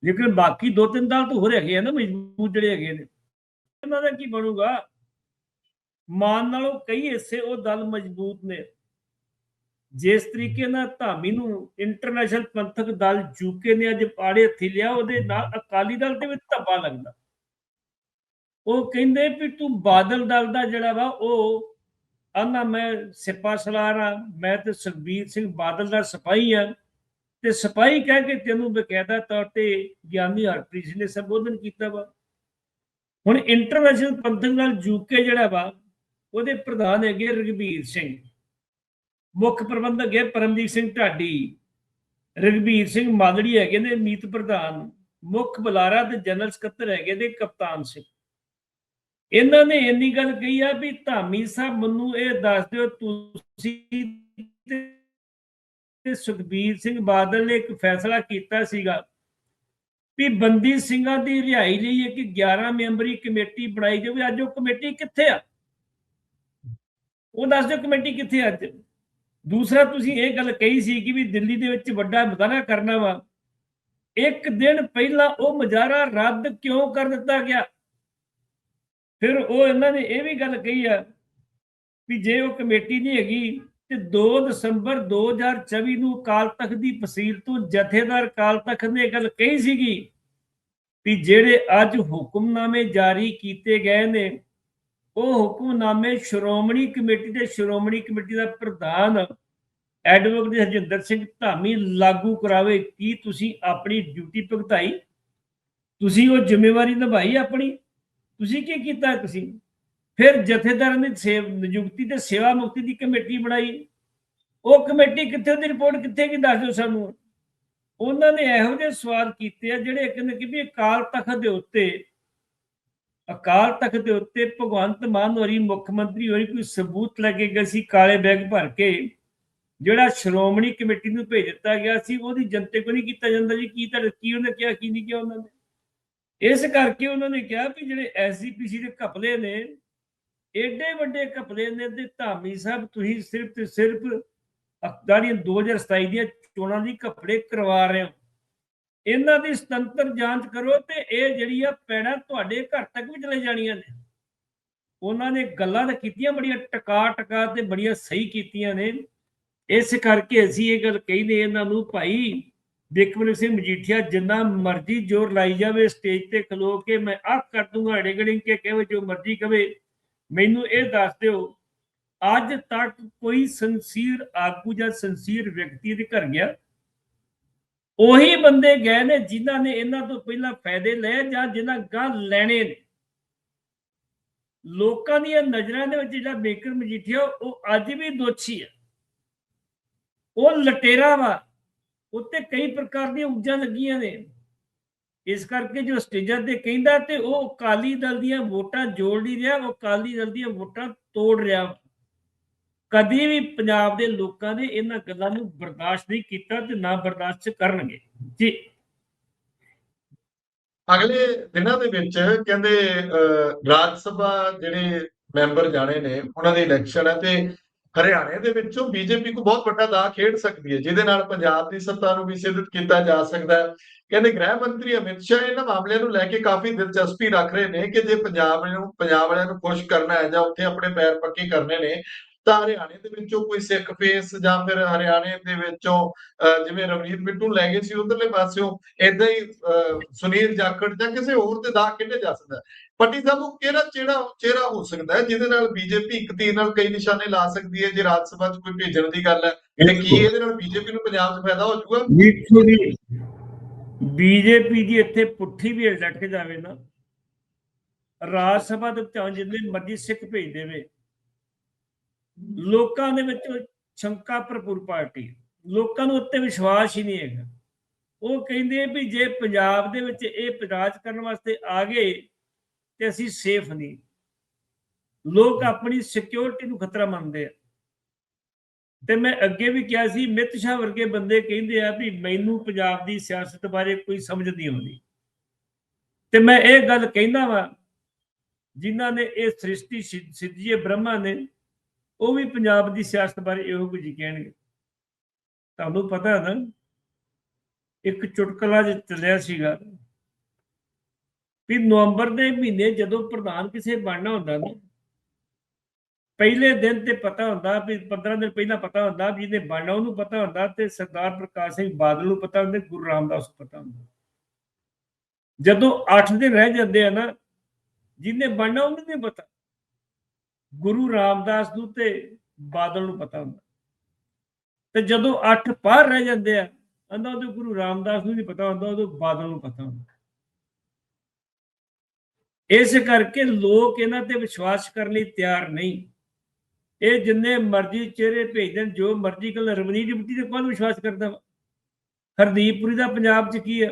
ਲੇਕਿਨ ਬਾਕੀ ਦੋ ਤਿੰਨ ਦਲ ਤਾਂ ਹੋ ਰਹੇ ਆ ਨਾ ਮਜ਼ਬੂਤ ਜਿਹੜੇ ਹੈਗੇ ਨੇ। ਇਹਨਾਂ ਦਾ ਕੀ ਬਣੂਗਾ? ਮਾਨ ਨਾਲੋਂ ਕਈ ਹਿੱਸੇ ਉਹ ਦਲ ਮਜ਼ਬੂਤ ਨੇ। ਜਿਸ ਤਰੀਕੇ ਨਾਲ ਧਾਮੀ ਨੂੰ ਇੰਟਰਨੈਸ਼ਨਲ ਪੰਥਕ ਦਲ ਯੂਕੇ ਨੇ ਅੱਜ ਪਾੜੇ ਹੱਥੀ ਲਿਆ, ਉਹਦੇ ਨਾਲ ਅਕਾਲੀ ਦਲ ਤੇ ਵੀ ਧੱਬਾ ਲੱਗਦਾ। ਉਹ ਕਹਿੰਦੇ ਵੀ ਤੂੰ ਬਾਦਲ ਦਲ ਦਾ ਜਿਹੜਾ ਵਾ, ਉਹ ਆਨਾ ਮੈਂ ਸਿਪਾ ਸਲਾਰ ਆ, ਮੈਂ ਤੇ ਸੁਖਬੀਰ ਸਿੰਘ ਬਾਦਲ ਦਾ ਸਿਪਾਹੀ ਆ। ਤੇ ਸਿਪਾਹੀ ਕਹਿ ਕੇ ਤੈਨੂੰ ਬਕਾਇਦਾ ਤੌਰ ਤੇ ਗਿਆਨੀ ਹਰਪ੍ਰੀਤ ਸਿੰਘ ਨੇ ਸੰਬੋਧਨ ਕੀਤਾ ਵਾ। ਹੁਣ ਇੰਟਰਨੈਸ਼ਨਲ ਪੰਥਕ ਨਾਲ ਯੂਕੇ ਜਿਹੜਾ ਵਾ, ਉਹਦੇ ਪ੍ਰਧਾਨ ਹੈਗੇ ਰਗਵੀਰ ਸਿੰਘ। ਮੁੱਖ ਪ੍ਰਬੰਧਕ ਹੈ ਪਰਮਜੀਤ ਸਿੰਘ ਢਾਡੀ। ਰਗਵੀਰ ਸਿੰਘ ਮਾਦੜੀ ਹੈਗੇ ਨੇ ਮੀਤ ਪ੍ਰਧਾਨ। ਮੁੱਖ ਬੁਲਾਰਾ ਤੇ ਜਨਰਲ ਸਕੱਤਰ ਹੈਗੇ ਨੇ ਕਪਤਾਨ ਸਿੰਘ। ਇਹਨਾਂ ਨੇ ਇੰਨੀ ਗੱਲ ਕਹੀ ਆ ਵੀ ਧਾਮੀ ਸਾਹਿਬ ਮੈਨੂੰ ਇਹ ਦੱਸ ਦਿਓ, ਤੁਸੀਂ ਤੇ ਸੁਖਬੀਰ ਸਿੰਘ ਬਾਦਲ ਨੇ ਇੱਕ ਫੈਸਲਾ ਕੀਤਾ ਸੀਗਾ ਵੀ ਬੰਦੀ ਸਿੰਘਾਂ ਦੀ ਰਿਹਾਈ ਲਈ ਇੱਕ 11 ਮੈਂਬਰੀ ਕਮੇਟੀ ਬਣਾਈ ਜਾਵੇ ਅੱਜ ਉਹ ਕਮੇਟੀ ਕਿੱਥੇ ਆ? ਉਹ ਦੱਸ ਦਿਓ ਕਮੇਟੀ ਕਿੱਥੇ ਆ ਅੱਜ। ਦੂਸਰਾ, ਤੁਸੀਂ ਇਹ ਗੱਲ ਕਹੀ ਸੀ ਕਿ ਵੀ ਦਿੱਲੀ ਦੇ ਵਿੱਚ ਵੱਡਾ ਮੁਜ਼ਾਹਰਾ ਕਰਨਾ ਵਾ। ਇੱਕ ਦਿਨ ਪਹਿਲਾਂ ਉਹ ਮੁਜ਼ਾਹਰਾ ਰੱਦ ਕਿਉਂ ਕਰ ਦਿੱਤਾ ਗਿਆ? ਫਿਰ ਉਹ ਇਹਨਾਂ ਨੇ ਇਹ ਵੀ ਗੱਲ ਕਹੀ ਆ ਵੀ ਜੇ ਉਹ ਕਮੇਟੀ ਨਹੀਂ ਹੈਗੀ ਤੇ 2 ਦਸੰਬਰ 2024 ਨੂੰ ਅਕਾਲ ਤਖਤ ਦੀ ਫਸੀਲ ਤੋਂ ਜਥੇਦਾਰ ਅਕਾਲ ਤਖਤ ਨੇ ਗੱਲ ਕਹੀ ਸੀਗੀ ਵੀ ਜਿਹੜੇ ਅੱਜ ਹੁਕਮਨਾਮੇ ਜਾਰੀ ਕੀਤੇ ਗਏ ਨੇ, ਉਹ ਹੁਕਮਨਾਮੇ ਸ਼੍ਰੋਮਣੀ ਕਮੇਟੀ ਦੇ ਸ਼੍ਰੋਮਣੀ ਕਮੇਟੀ ਦਾ ਪ੍ਰਧਾਨ ਐਡਵੋਕੇਟ ਹਰਜਿੰਦਰ ਸਿੰਘ ਧਾਮੀ ਲਾਗੂ ਕਰਾਵੇ ਕੀ ਤੁਸੀਂ ਆਪਣੀ ਡਿਊਟੀ ਭੁਗਤਾਈ? ਤੁਸੀਂ ਉਹ ਜ਼ਿੰਮੇਵਾਰੀ ਨਿਭਾਈ ਆਪਣੀ? ਤੁਸੀਂ ਕੀ ਕੀਤਾ ਤੁਸੀਂ? ਫਿਰ ਜਥੇਦਾਰਾਂ ਦੀ ਸੇਵ, ਨਿਯੁਕਤੀ ਤੇ ਸੇਵਾ ਮੁਕਤੀ ਦੀ ਕਮੇਟੀ ਬਣਾਈ। ਉਹ ਕਮੇਟੀ ਕਿੱਥੇ ਉਹਦੀ ਰਿਪੋਰਟ ਕਿੱਥੇ ਕੀ ਦੱਸ ਦਿਓ ਸਾਨੂੰ। ਉਹਨਾਂ ਨੇ ਇਹੋ ਜਿਹੇ ਸਵਾਲ ਕੀਤੇ ਆ ਜਿਹੜੇ ਕਹਿੰਦੇ ਕਿ ਵੀ ਅਕਾਲ ਤਖਤ ਦੇ ਉੱਤੇ, ਅਕਾਲ ਤਖਤ ਦੇ ਉੱਤੇ ਭਗਵੰਤ ਮਾਨ ਹੋਰੀ, ਮੁੱਖ ਮੰਤਰੀ ਹੋਰੀ ਕੋਈ ਸਬੂਤ ਲੈ ਕੇ ਗਏ ਸੀ ਕਾਲੇ ਬੈਗ ਭਰ ਕੇ, ਜਿਹੜਾ ਸ਼੍ਰੋਮਣੀ ਕਮੇਟੀ ਨੂੰ ਭੇਜ ਦਿੱਤਾ ਗਿਆ ਸੀ, ਉਹਦੀ ਜਨਤੇ ਕੋ ਨਹੀਂ ਕੀਤਾ ਜਾਂਦਾ ਜੀ। ਕੀ ਤੁਹਾਡੇ, ਕੀ ਉਹਨੇ ਕਿਹਾ, ਕੀ ਨਹੀਂ ਕਿਹਾ ਉਹਨਾਂ ਨੇ? ਇਸ ਕਰਕੇ ਉਹਨਾਂ ਨੇ ਕਿਹਾ ਵੀ ਜਿਹੜੇ ਐਸਜੀਪੀਸੀ ਦੇ ਘਪਲੇ ਨੇ ਏਡੇ ਵੱਡੇ ਘਪਲੇ ਨੇ ਤੇ ਧਾਮੀ ਸਾਹਿਬ, ਤੁਸੀਂ ਸਿਰਫ ਤੇ ਸਿਰਫ ਅਖਦਾਰੀਆਂ 2027 ਦੀਆਂ ਚੋਣਾਂ ਦੀ ਘਪਲੇ ਕਰਵਾ ਰਹੇ ਹੋ। ਇਹਨਾਂ ਦੀ ਸੁਤੰਤਰ ਜਾਂਚ ਕਰੋ ਤੇ ਇਹ ਜਿਹੜੀ ਆ ਪੈੜਾ ਤੁਹਾਡੇ ਘਰ ਤੱਕ ਵੀ ਚਲੇ ਜਾਣੀਆਂ ਨੇ। ਉਹਨਾਂ ਨੇ ਗੱਲਾਂ ਤਾਂ ਕੀਤੀਆਂ, ਬੜੀਆਂ ਟਕਾ ਟਕਾ ਤੇ ਬੜੀਆਂ ਸਹੀ ਕੀਤੀਆਂ ਨੇ। ਇਸ ਕਰਕੇ ਅਸੀਂ ਇਹ ਗੱਲ ਕਹਿੰਦੇ ਇਹਨਾਂ ਨੂੰ, ਭਾਈ ਬਿਕਮਲ ਸਿੰਘ ਮਜੀਠੀਆ, ਜਿੰਨਾ ਮਰਜ਼ੀ ਜ਼ੋਰ ਲਾਈ ਜਾਵੇ, ਸਟੇਜ ਤੇ ਖਲੋ ਕੇ ਮੈਂ ਆਖ ਕਰ ਦੂੰਗਾ ੜਿਗੜਿੰਗ ਕੇ ਕਹੇ, ਜੋ ਮਰਜ਼ੀ ਕਵੇ ਮੈਨੂੰ ਇਹ ਦੱਸ ਦਿਓ, ਅੱਜ ਤੱਕ ਕੋਈ ਸੰਸੀਰ ਆਗੂ ਜਾਂ ਸੰਸੀਰ ਵਿਅਕਤੀ ਦੇ ਘਰ ਗਿਆ? ਉਹੀ ਬੰਦੇ ਗਏ ਨੇ ਜਿਨ੍ਹਾਂ ਨੇ ਇਹਨਾਂ ਤੋਂ ਪਹਿਲਾਂ ਫਾਇਦੇ ਲਏ ਜਾਂ ਜਿਨ੍ਹਾਂ ਗਾਂ ਲੈਣੇ ਨੇ। ਲੋਕਾਂ ਦੀਆਂ ਨਜ਼ਰਾਂ ਦੇ ਵਿੱਚ ਜਿਹੜਾ ਬੇਕਰ ਮਜੀਠੀਆ, ਉਹ ਅੱਜ ਵੀ ਦੋਸ਼ੀ ਹੈ। ਉਹ ਲਟੇਰਾ ਵਾ। ਉੱਤੇ ਕਈ ਪ੍ਰਕਾਰ ਦੀਆਂ ਉਪਜਾਂ ਲੱਗੀਆਂ ਨੇ। ਇਸ ਕਰਕੇ ਜੋ ਸਟੇਜਾਂ ਤੇ ਕਹਿੰਦਾ ਤੇ ਉਹ ਅਕਾਲੀ ਦਲ ਦੀਆਂ ਵੋਟਾਂ ਜੋੜ ਨਹੀਂ ਰਿਹਾ ਉਹ ਅਕਾਲੀ ਦਲ ਦੀਆਂ ਵੋਟਾਂ ਤੋੜ ਰਿਹਾ। ਕਦੀ ਵੀ ਪੰਜਾਬ ਦੇ ਲੋਕਾਂ ਨੇ ਇਹਨਾਂ ਗੱਲਾਂ ਨੂੰ ਬਰਦਾਸ਼ਤ ਨਹੀਂ ਕੀਤਾ ਤੇ ਨਾ ਬਰਦਾਸ਼ਤ ਕਰਨਗੇ। ਜੀ। ਅਗਲੇ ਦਿਨਾਂ ਦੇ ਵਿੱਚ ਕਹਿੰਦੇ ਅਹ, ਰਾਜ ਸਭਾ ਜਿਹੜੇ ਮੈਂਬਰ ਜਾਣੇ ਨੇ ਉਹਨਾਂ ਦੀ ਇਲੈਕਸ਼ਨ ਹੈ ਤੇ ਹਰਿਆਣੇ ਦੇ ਵਿੱਚੋਂ ਬੀਜੇਪੀ ਕੋ ਬਹੁਤ ਵੱਡਾ ਦਾ ਖੇਡ ਸਕਦੀ ਹੈ ਜਿਹਦੇ ਨਾਲ ਪੰਜਾਬ ਦੀ ਸੱਤਾ ਨੂੰ ਵੀ ਸਿੱਧਤ ਕੀਤਾ ਜਾ ਸਕਦਾ ਹੈ। ਕਹਿੰਦੇ ਗ੍ਰਹਿ ਮੰਤਰੀ ਅਮਿਤ ਸ਼ਾਹ ਇਹਨਾਂ ਮਾਮਲਿਆਂ ਨੂੰ ਲੈ ਕੇ ਕਾਫੀ ਦਿਲਚਸਪੀ ਰੱਖ ਰਹੇ ਨੇ ਕਿ ਜੇ ਪੰਜਾਬ ਨੂੰ ਪੰਜਾਬ ਵਾਲਿਆਂ ਨੂੰ ਖੁਸ਼ ਕਰਨਾ ਹੈ ਜਾਂ ਉੱਥੇ ਆਪਣੇ ਪੈਰ ਪੱਕੇ ਕਰਨੇ ਨੇ ਤਾਂ ਹਰਿਆਣੇ ਦੇ ਵਿੱਚੋਂ ਕੋਈ ਸਿੱਖ ਫੇਸ ਜਾਂ ਫਿਰ ਹਰਿਆਣੇ ਦੇ ਵਿੱਚੋਂ ਅਹ, ਜਿਵੇਂ ਰਵਨੀਤ ਬਿੱਟੂ ਲੈ ਗਏ ਸੀ ਉਧਰਲੇ ਪਾਸਿਓਂ ਇਦਾਂ ਹੀ ਅਹ, ਸੁਨੀਲ ਜਾਖੜ ਜਾਂ ਕਿਸੇ ਹੋਰ ਤੇ ਦਾ ਕਿੰਨੇ ਜਾ ਸਕਦਾ ਪੱਟੀ ਸਾਹਿਬ ਉਹ ਕਿਹੜਾ ਚਿਹਰਾ ਚਿਹਰਾ ਹੋ ਸਕਦਾ ਹੈ ਜਿਹਦੇ ਨਾਲ ਬੀਜੇਪੀ ਇੱਕ ਤੀਰ ਨਾਲ ਕਈ ਨਿਸ਼ਾਨੇ ਲਾ ਸਕਦੀ ਹੈ? ਜੇ ਰਾਜ ਸਭਾ 'ਚ ਕੋਈ ਭੇਜਣ ਦੀ ਗੱਲ ਹੈ ਤੇ ਕੀ ਇਹਦੇ ਨਾਲ ਬੀਜੇਪੀ ਨੂੰ ਪੰਜਾਬ 'ਚ ਫਾਇਦਾ ਹੋ ਜਾਊਗਾ? ਬੀਜੇਪੀ ਦੀ ਇੱਥੇ ਪੁੱਠੀ ਵੀ ਲਟਕ ਜਾਵੇ ਨਾ ਰਾਜ ਸਭਾ ਦੇ ਚਾਹ ਜਿੰਨੇ ਮਰਜ਼ੀ ਸਿੱਖ ਭੇਜ ਦੇਵੇ ਲੋਕਾਂ ਦੇ ਵਿੱਚ ਸ਼ੰਕਾ ਭਰਪੂਰ ਪਾਰਟੀ। ਲੋਕਾਂ ਨੂੰ ਉੱਤੇ ਵਿਸ਼ਵਾਸ ਹੀ ਨਹੀਂ ਹੈਗਾ। ਉਹ ਕਹਿੰਦੇ ਵੀ ਜੇ ਪੰਜਾਬ ਦੇ ਵਿੱਚ ਇਹ ਰਾਜ ਕਰਨ ਵਾਸਤੇ ਆ ਗਏ ਤੇ ਅਸੀਂ ਸੇਫ ਨਹੀਂ। ਲੋਕ ਆਪਣੀ ਸਿਕਿਉਰਿਟੀ ਨੂੰ ਖਤਰਾ ਮੰਨਦੇ ਆ। ਤੇ ਮੈਂ ਅੱਗੇ ਵੀ ਕਿਹਾ ਸੀ, ਮਿਤ ਸ਼ਾਹ ਵਰਗੇ ਬੰਦੇ ਕਹਿੰਦੇ ਆ ਵੀ ਮੈਨੂੰ ਪੰਜਾਬ ਦੀ ਸਿਆਸਤ ਬਾਰੇ ਕੋਈ ਸਮਝ ਨਹੀਂ ਆਉਂਦੀ। ਤੇ ਮੈਂ ਇਹ ਗੱਲ ਕਹਿੰਦਾ ਵਾਂ, ਜਿਨ੍ਹਾਂ ਨੇ ਇਹ ਸ੍ਰਿਸ਼ਟੀ ਸਿ- ਬ੍ਰਹਮਾ ਨੇ, ਉਹ ਵੀ ਪੰਜਾਬ ਦੀ ਸਿਆਸਤ ਬਾਰੇ ਇਹੋ ਕੁਝ ਕਹਿਣਗੇ। ਤੁਹਾਨੂੰ ਪਤਾ ਨਾ, ਇੱਕ ਚੁਟਕਲਾ ਜਿਹਾ ਚੱਲਿਆ ਸੀਗਾ। ਵੀ ਨਵੰਬਰ ਦੇ ਮਹੀਨੇ ਜਦੋਂ ਪ੍ਰਧਾਨ ਕਿਸੇ ਬਣਨਾ ਹੁੰਦਾ ਨਾ, ਪਹਿਲੇ ਦਿਨ ਤੇ ਪਤਾ ਹੁੰਦਾ ਵੀ 15 ਦਿਨ ਪਹਿਲਾਂ ਪਤਾ ਹੁੰਦਾ ਵੀ ਇਹਨੇ ਬਣਨਾ, ਉਹਨੂੰ ਪਤਾ ਹੁੰਦਾ ਤੇ ਸਰਦਾਰ ਪ੍ਰਕਾਸ਼ ਸਿੰਘ ਬਾਦਲ ਨੂੰ ਪਤਾ ਹੁੰਦਾ, ਗੁਰੂ ਰਾਮਦਾਸ ਨੂੰ ਪਤਾ ਹੁੰਦਾ। ਜਦੋਂ 8 ਦਿਨ ਰਹਿ ਜਾਂਦੇ ਆ ਨਾ, ਜਿਹਨੇ ਬਣਨਾ ਉਹਨੂੰ ਨਹੀਂ ਪਤਾ। ਗੁਰੂ ਰਾਮਦਾਸ ਨੂੰ ਤੇ ਬਾਦਲ ਨੂੰ ਪਤਾ ਹੁੰਦਾ। ਤੇ ਜਦੋਂ 8 ਪਾਰ ਰਹਿ ਜਾਂਦੇ ਆ ਅੰਦਾ ਉਹਦੇ ਗੁਰੂ ਰਾਮਦਾਸ ਨੂੰ ਨਹੀਂ ਪਤਾ ਹੁੰਦਾ, ਉਹਦੇ ਬਾਦਲ ਨੂੰ ਪਤਾ ਹੁੰਦਾ। ਇਸ ਕਰਕੇ ਲੋਕ ਇਹਨਾਂ ਤੇ ਵਿਸ਼ਵਾਸ ਕਰਨ ਲਈ ਤਿਆਰ ਨਹੀਂ। ਇਹ ਜਿੰਨੇ ਮਰਜ਼ੀ ਚਿਹਰੇ ਭੇਜ ਦੇਣ, ਜੋ ਮਰਜ਼ੀ ਕਰਨ ਰਵਨੀਤ ਡਿਪਟੀ ਤੇ ਕੌਣ ਵਿਸ਼ਵਾਸ ਕਰਦਾ ਵਾ? ਹਰਦੀਪਪੁਰੀ ਦਾ ਪੰਜਾਬ 'ਚ ਕੀ ਹੈ?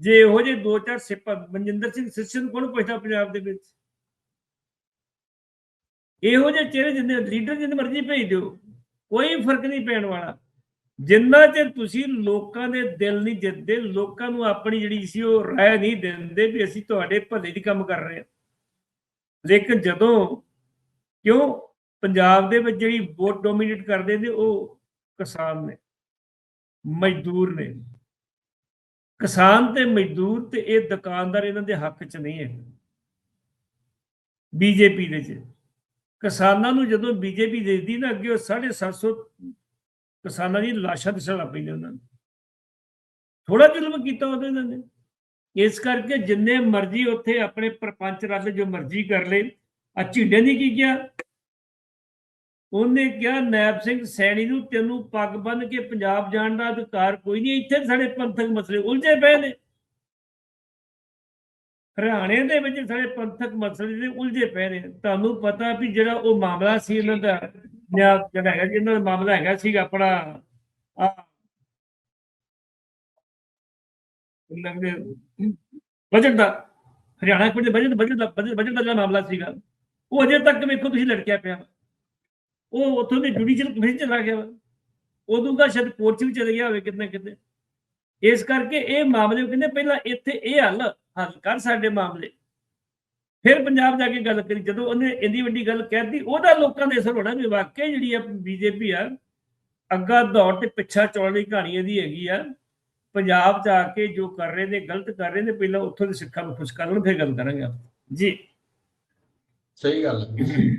ਜੇ ਇਹੋ ਜਿਹੇ ਦੋ ਚਾਰ ਸਿਪਾ, ਮਨਜਿੰਦਰ ਸਿੰਘ ਸਿੱਧੂ ਨੂੰ ਕੌਣ ਪੁੱਛਦਾ ਪੰਜਾਬ ਦੇ ਵਿੱਚ? ਇਹੋ ਜਿਹੇ ਚਿਹਰੇ ਜਿੰਨੇ, ਲੀਡਰ ਜਿੰਨੇ ਮਰਜ਼ੀ ਭੇਜ ਦਿਓ, ਕੋਈ ਫ਼ਰਕ ਨਹੀਂ ਪੈਣ ਵਾਲਾ। ਜਿੰਨਾ ਚਿਰ ਤੁਸੀਂ ਲੋਕਾਂ ਦੇ ਦਿਲ ਨਹੀਂ ਜਿੱਤਦੇ, ਲੋਕਾਂ ਨੂੰ ਆਪਣੀ ਜਿਹੜੀ ਸੀ ਉਹ ਰਾਏ ਨਹੀਂ ਦਿੰਦੇ ਵੀ ਅਸੀਂ ਤੁਹਾਡੇ ਭਲੇ ਦੀ ਕੰਮ ਕਰ ਰਹੇ ਹਾਂ। ਲੇਕਿਨ ਜਦੋਂ ਕਿਉਂ ਪੰਜਾਬ ਦੇ ਵਿੱਚ ਜਿਹੜੀ ਵੋਟ ਡੋਮੀਨੇਟ ਕਰਦੇ ਨੇ, ਉਹ ਕਿਸਾਨ ਨੇ, ਮਜ਼ਦੂਰ ਨੇ। ਕਿਸਾਨ ਤੇ ਮਜ਼ਦੂਰ ਤੇ ਇਹ ਦੁਕਾਨਦਾਰ ਇਹਨਾਂ ਦੇ ਹੱਕ 'ਚ ਨਹੀਂ ਹੈ। ਬੀਜੇਪੀ ਦੇ 'ਚ। ਕਿਸਾਨਾਂ ਨੂੰ ਜਦੋਂ ਬੀਜੇਪੀ ਦੇਦੀ ਨਾ, ਅੱਗੇ ਉਹ 750 ਕਿਸਾਨਾਂ ਦੀ ਲਾਸ਼ਾਂ ਦਿਸਣ ਲੱਗ ਪਈਆਂ ਉਹਨਾਂ ਨੇ। ਥੋੜਾ ਜ਼ੁਲਮ ਕੀਤਾ ਉਹਦੇ ਇਹਨਾਂ ਨੇ। ਇਸ ਕਰਕੇ ਜਿੰਨੇ ਮਰਜ਼ੀ ਉੱਥੇ ਆਪਣੇ ਪਰਪੰਚ ਰੱਲ ਜੋ ਮਰਜ਼ੀ ਕਰ ਲੈ ਆ ਝਿੰਡੇ ਨੇ ਕੀ ਕਿਹਾ? ਉਹਨੇ ਕਿਹਾ ਨੈਬ ਸਿੰਘ ਸੈਣੀ ਨੂੰ ਤੈਨੂੰ ਪੱਗ ਬੰਨ ਕੇ ਪੰਜਾਬ ਜਾਣ ਦਾ ਅਧਿਕਾਰ ਕੋਈ ਨਹੀਂ, ਇੱਥੇ ਸਾਡੇ ਪੰਥਕ ਮਸਲੇ ਉਲਝੇ ਪਏ ਨੇ। ਹਰਿਆਣੇ ਦੇ ਵਿੱਚ ਸਾਡੇ ਪੰਥਕ ਮਸਲੇ ਦੇ ਉਲਝੇ ਪਏ ਨੇ। ਤੁਹਾਨੂੰ ਪਤਾ ਵੀ ਜਿਹੜਾ ਉਹ ਮਾਮਲਾ ਸੀ ਇਹਨਾਂ ਦਾ ਨਿਆਂ ਜਿਹੜਾ ਹੈਗਾ ਜੀ ਇਹਨਾਂ ਦਾ ਮਾਮਲਾ ਹੈਗਾ ਸੀਗਾ ਆਪਣਾ ਆ ਬਜਟ ਦਾ, ਹਰਿਆਣਾ ਕੋਲ ਬਜਟ ਬਜਟ ਦਾ ਬਜਟ ਦਾ ਜਿਹੜਾ ਮਾਮਲਾ ਸੀਗਾ, ਉਹ ਅਜੇ ਤੱਕ ਵੇਖੋ ਤੁਸੀਂ ਲੜਕਿਆ ਪਿਆ ਉਹ ਉੱਥੋਂ ਦੇ ਜੁਡੀਸ਼ੀਅਲ ਕਮਿਸ਼ਨ ਚਲਾ ਗਿਆ ਵਾ। ਉਦੋਂ ਦਾ ਸ਼ਾਇਦ ਕੋਰਟ 'ਚ ਵੀ ਚਲੇ ਗਿਆ ਹੋਵੇ, ਕਿਤੇ ਕਿਤੇ। ਇਸ ਕਰਕੇ ਇਹ ਮਾਮਲੇ, ਉਹ ਕਹਿੰਦੇ ਪਹਿਲਾਂ ਇੱਥੇ ਇਹ ਹੱਲ ਹੱਲ ਕਰ ਸਾਡੇ ਮਾਮਲੇ। ਫਿਰ ਪੰਜਾਬ ਜਾ ਕੇ ਗੱਲ ਕਰੀ, ਜਦੋਂ ਉਹਨੇ ਇੰਨੀ ਵੱਡੀ ਗੱਲ ਕਹਿਤੀ ਉਹਦਾ ਲੋਕਾਂ ਦੇ ਅਸਰ ਹੋਣਾ ਵੀ ਵਾਕਈ ਜਿਹੜੀ ਆ ਬੀਜੇਪੀ ਆ, ਅੱਗਾ ਦੌੜ ਤੇ ਪਿੱਛਾ ਚੌੜ ਦੀ ਕਹਾਣੀ ਇਹਦੀ ਹੈਗੀ ਆ, ਪੰਜਾਬ ਚ ਆ ਕੇ ਜੋ ਕਰ ਰਹੇ ਨੇ, ਗਲਤ ਕਰ ਰਹੇ ਨੇ, ਪਹਿਲਾਂ ਉੱਥੋਂ ਦੇ ਸਿੱਖਾਂ ਨੂੰ ਖੁਸ਼ ਕਰਨ ਫਿਰ ਗੱਲ ਕਰਾਂਗੇ ਜੀ। ਸਹੀ ਗੱਲ ਹੈ।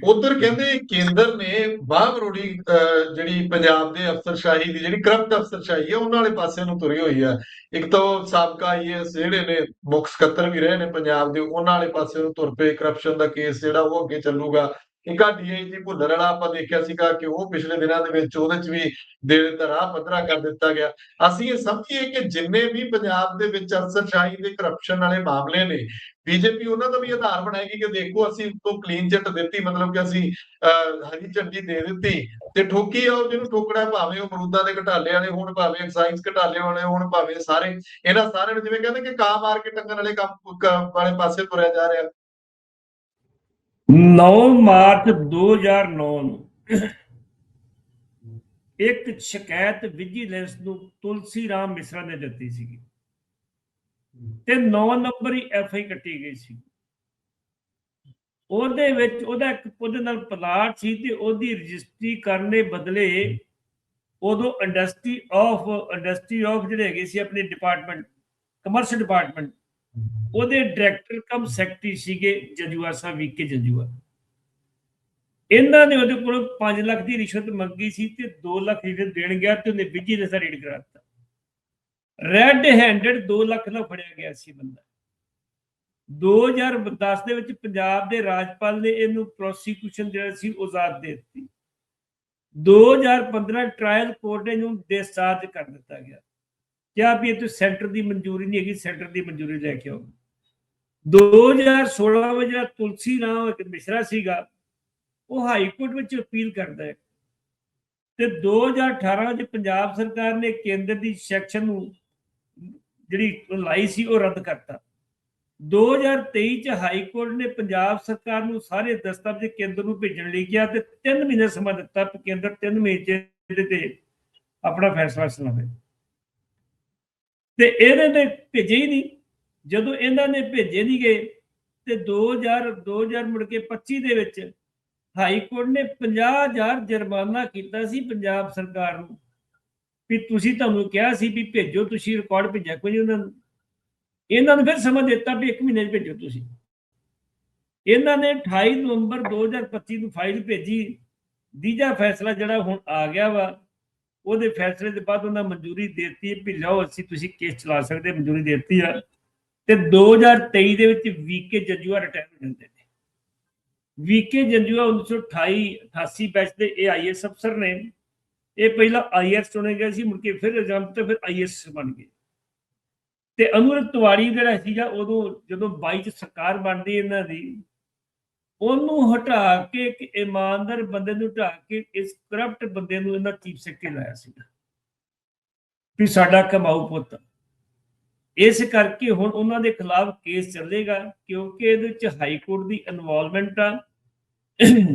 ਉਧਰ ਕਹਿੰਦੇ ਕੇਂਦਰ ਨੇ ਬਾਹ ਮਰੋੜੀ ਅਹ, ਜਿਹੜੀ ਪੰਜਾਬ ਦੇ ਅਫਸਰਸ਼ਾਹੀ ਦੀ ਜਿਹੜੀ ਕਰਪਟ ਅਫਸਰਸ਼ਾਹੀ ਹੈ ਉਹਨਾਂ ਵਾਲੇ ਪਾਸੇ ਨੂੰ ਤੁਰੀ ਹੋਈ ਹੈ। ਇੱਕ ਤਾਂ ਉਹ ਸਾਬਕਾ ਆਈਐਸ ਜਿਹੜੇ ਨੇ ਮੁੱਖ ਸਕੱਤਰ ਵੀ ਰਹੇ ਨੇ ਪੰਜਾਬ ਦੇ ਉਹਨਾਂ ਵਾਲੇ ਪਾਸੇ ਨੂੰ ਤੁਰ ਪਏ। ਕਰਪਸ਼ਨ ਦਾ ਕੇਸ ਜਿਹੜਾ ਉਹ ਅੱਗੇ ਚੱਲੂਗਾ। ਇੱਕ ਆ ਡੀਆਈਜੀ ਭੁੱਲਰ ਵਾਲਾ ਆਪਾਂ ਦੇਖਿਆ ਸੀਗਾ ਕਿ ਉਹ ਪਿਛਲੇ ਦਿਨਾਂ ਦੇ ਵਿੱਚ ਉਹਦੇ ਚ ਵੀ ਦੇ ਦਾ ਰਾਹ ਪੱਧਰਾ ਕਰ ਦਿੱਤਾ ਗਿਆ। ਅਸੀਂ ਇਹ ਸਮਝੀਏ ਕਿ ਜਿੰਨੇ ਵੀ ਪੰਜਾਬ ਦੇ ਵਿੱਚ ਅਫਸਰਸ਼ਾਹੀ ਦੇ ਕਰਪਸ਼ਨ ਵਾਲੇ ਮਾਮਲੇ ਨੇ ਬੀਜੇਪੀ ਉਹਨਾਂ ਦਾ ਵੀ ਆਧਾਰ ਬਣਾਏਗੀ ਕਿ ਦੇਖੋ ਅਸੀਂ ਤੋਂ ਕਲੀਨ ਚਿੱਟ ਦਿੱਤੀ ਮਤਲਬ ਕਿ ਅਸੀਂ ਅਹ, ਹਰੀ ਝੰਡੀ ਦੇ ਦਿੱਤੀ ਤੇ ਠੋਕੀ ਆ ਉਹ ਜਿਹਨੂੰ ਠੋਕਣਾ ਭਾਵੇਂ ਉਹ ਅਮਰੂਦਾਂ ਦੇ ਘਟਾਲੇ ਵਾਲੇ ਹੋਣ ਭਾਵੇਂ ਐਕਸਾਈਜ਼ ਘਟਾਲੇ ਵਾਲੇ ਹੋਣ ਭਾਵੇਂ ਸਾਰੇ। ਇਹਨਾਂ ਸਾਰਿਆਂ ਨੂੰ ਜਿਵੇਂ ਕਹਿੰਦੇ ਕਿ ਕਾ ਮਾਰ ਕੇ ਟੰਗਣ ਵਾਲੇ ਕੰਮ ਵਾਲੇ ਪਾਸੇ ਤੁਰਿਆ ਜਾ ਰਿਹਾ। 9 ਮਾਰਚ 2009 ਨੂੰ ਇੱਕ ਸ਼ਿਕਾਇਤ ਵਿਜੀਲੈਂਸ ਨੂੰ ਤੁਲਸੀ ਰਾਮ ਮਿਸਰਾ ਨੇ ਦਿੱਤੀ ਸੀਗੀ। ਤੇ 9 ਨੰਬਰ ਹੀ ਐਫ ਕੱਟੀ ਗਈ ਸੀ। ਉਹਦੇ ਵਿੱਚ ਉਹਦਾ ਇੱਕ ਉਹਦੇ ਨਾਲ ਪਲਾਟ ਸੀ ਤੇ ਉਹਦੀ ਰਜਿਸਟਰੀ ਕਰਨ ਦੇ ਬਦਲੇ ਉਦੋਂ ਇੰਡਸਟਰੀ ਆਫ ਇੰਡਸਟਰੀ ਆਫ ਜਿਹੜੇ ਹੈਗੇ ਸੀ, ਆਪਣੇ ਡਿਪਾਰਟਮੈਂਟ ਕਮਰਸ਼ੀਅਲ ਡਿਪਾਰਟਮੈਂਟ ਉਹਦੇ ਡਾਇਰੈਕਟਰ ਕਮ ਸੈਕਟਰੀ ਸੀਗੇ ਜੰਜੂਆ ਸਾਹਿਬ ਵੀਕੇ ਜੰਜੂਆ ਇਹਨਾਂ ਨੇ ਉਹਦੇ ਕੋਲ 5 ਲੱਖ ਦੀ ਰਿਸ਼ਵਤ ਮੰਗੀ ਸੀ ਤੇ 2 ਲੱਖ ਰਿਸ਼ਵਤ ਦੇਣ ਗਿਆ ਤੇ ਉਹਨੇ ਵਿਜੀਲੈਂਸ ਦਾ ਰੇਡ ਕਰਾ ਦਿੱਤਾ। ਰੈੱਡ ਹੈਂਡਡ 2 ਲੱਖ ਨਾਲ ਫੜਿਆ ਗਿਆ ਸੀ ਬੰਦਾ। 2010 ਦੇ ਵਿੱਚ ਪੰਜਾਬ ਦੇ ਰਾਜਪਾਲ ਨੇ ਇਹਨੂੰ ਪ੍ਰੋਸੀਕਿਊਸ਼ਨ ਜਿਹੜਾ ਸੀ ਆਜ਼ਾਦ ਦੇ ਦਿੱਤੀ। 2015 ਟ੍ਰਾਇਲ ਕੋਰਟ ਨੇ ਇਹਨੂੰ ਡਿਸਚਾਰਜ ਕਰ ਦਿੱਤਾ ਗਿਆ। ਕਿਹਾ ਵੀ ਇਹ ਤੇ ਸੈਂਟਰ ਦੀ ਮਨਜ਼ੂਰੀ ਨਹੀਂ ਹੈਗੀ, ਸੈਂਟਰ ਦੀ ਮਨਜ਼ੂਰੀ ਲੈ ਕੇ ਆਓ। 2016 ਵਿੱਚ ਜਿਹੜਾ ਤੁਲਸੀ ਰਾਮ ਇੱਕ ਮਿਸ਼ਰਾ ਸੀਗਾ, ਉਹ ਹਾਈ ਕੋਰਟ ਵਿੱਚ ਅਪੀਲ ਕਰਦਾ ਹੈ। ਤੇ 2018 ਵਿੱਚ ਪੰਜਾਬ ਸਰਕਾਰ ਨੇ ਕੇਂਦਰ ਦੀ ਸੈਕਸ਼ਨ ਨੂੰ ਜਿਹੜੀ ਲਾਈ ਸੀ, ਉਹ ਰੱਦ ਕਰਤਾ। 2023 ਚ ਹਾਈ ਕੋਰਟ ਨੇ ਪੰਜਾਬ ਸਰਕਾਰ ਨੂੰ ਸਾਰੇ ਦਸਤਾਵੇਜ਼ ਕੇਂਦਰ ਨੂੰ ਭੇਜਣ ਲਈ ਕਿਹਾ ਤੇ 3 ਮਹੀਨੇ ਸਮਾਂ ਦਿੱਤਾ ਕਿ ਕੇਂਦਰ 3 ਮਹੀਨੇ ਚ ਤੇ ਆਪਣਾ ਫੈਸਲਾ ਸੁਣਾਵੇ। ਤੇ ਇਹਦੇ ਤੇ ਭੇਜੇ ਹੀ ਨਹੀਂ। ਜਦੋਂ ਇਹਨਾਂ ਨੇ ਭੇਜੇ ਨਹੀਂ ਗਏ, ਤੇ 2000 2000 ਮੁੜ ਕੇ 25 ਦੇ ਵਿੱਚ ਹਾਈ ਕੋਰਟ ਨੇ 50000 ਜੁਰਮਾਨਾ ਕੀਤਾ ਸੀ ਪੰਜਾਬ ਸਰਕਾਰ ਨੂੰ ਵੀ ਤੁਸੀਂ ਤੁਹਾਨੂੰ ਕਿਹਾ ਸੀ ਵੀ ਭੇਜੋ, ਤੁਸੀਂ ਰਿਕਾਰਡ ਭੇਜਿਆ ਕੋਈ ਨਹੀਂ ਉਹਨਾਂ ਨੂੰ। ਇਹਨਾਂ ਨੂੰ ਫਿਰ ਸਮਾਂ ਦਿੱਤਾ ਵੀ 1 ਮਹੀਨੇ ਭੇਜੋ ਤੁਸੀਂ। ਇਹਨਾਂ ਨੇ 28 ਨਵੰਬਰ 2025 ਨੂੰ ਫਾਈਲ ਭੇਜੀ। ਦੀਜਾ ਫੈਸਲਾ ਜਿਹੜਾ ਹੁਣ ਆ ਗਿਆ ਵਾ ਉਹਦੇ ਫੈਸਲੇ ਦੇ ਬਾਅਦ ਉਹਨਾਂ ਮਨਜ਼ੂਰੀ ਦਿੱਤੀ ਵੀ ਲਓ ਅਸੀਂ ਤੁਸੀਂ ਕੇਸ ਚਲਾ ਸਕਦੇ, ਮਨਜ਼ੂਰੀ ਦਿੱਤੀ ਆ। ਤੇ 2023 ਦੇ ਵਿੱਚ ਵੀਕੇ ਜੱਜੂਆ ਰਿਟਾਇਰ ਹੋ ਜਾਂਦੇ ਨੇ ਵੀਕੇ ਜੰਜੂਆ 1928 88 ਬੈਚ ਦੇ ਇਹ ਆਈਐਸ ਅਫਸਰ ਨੇ। ਇਹ ਪਹਿਲਾਂ ਆਈਐਸ ਚੁਣੇ ਗਏ ਸੀ, ਮੁੜ ਕੇ ਫਿਰ ਐਗਜ਼ਾਮ ਤੇ ਫਿਰ ਆਈਐਸ ਬਣ ਗਏ। ਤੇ ਅਨੁਰਤ ਤਿਵਾੜੀ ਜਿਹੜਾ ਸੀਗਾ, ਉਦੋਂ ਜਦੋਂ 22 ਚ ਸਰਕਾਰ ਬਣਦੀ ਇਹਨਾਂ ਦੀ ਉਹਨੂੰ ਹਟਾ ਕੇ ਇੱਕ ਇਮਾਨਦਾਰ ਬੰਦੇ ਨੂੰ ਹਟਾ ਕੇ ਇਸ ਕਰਪਟ ਬੰਦੇ ਨੂੰ ਇਹਨਾਂ ਚੀਫ ਸੈਕਟਰੀ ਲਾਇਆ ਸੀਗਾ। ਵੀ ਸਾਡਾ ਕਮਾਊ ਪੁੱਤ। ਇਸ ਕਰਕੇ ਹੁਣ ਉਹਨਾਂ ਦੇ ਖਿਲਾਫ ਕੇਸ ਚੱਲੇਗਾ, ਕਿਉਂਕਿ ਇਹਦੇ ਵਿੱਚ ਹਾਈ ਕੋਰਟ ਦੀ ਇਨਵੋਲਵਮੈਂਟ ਆ।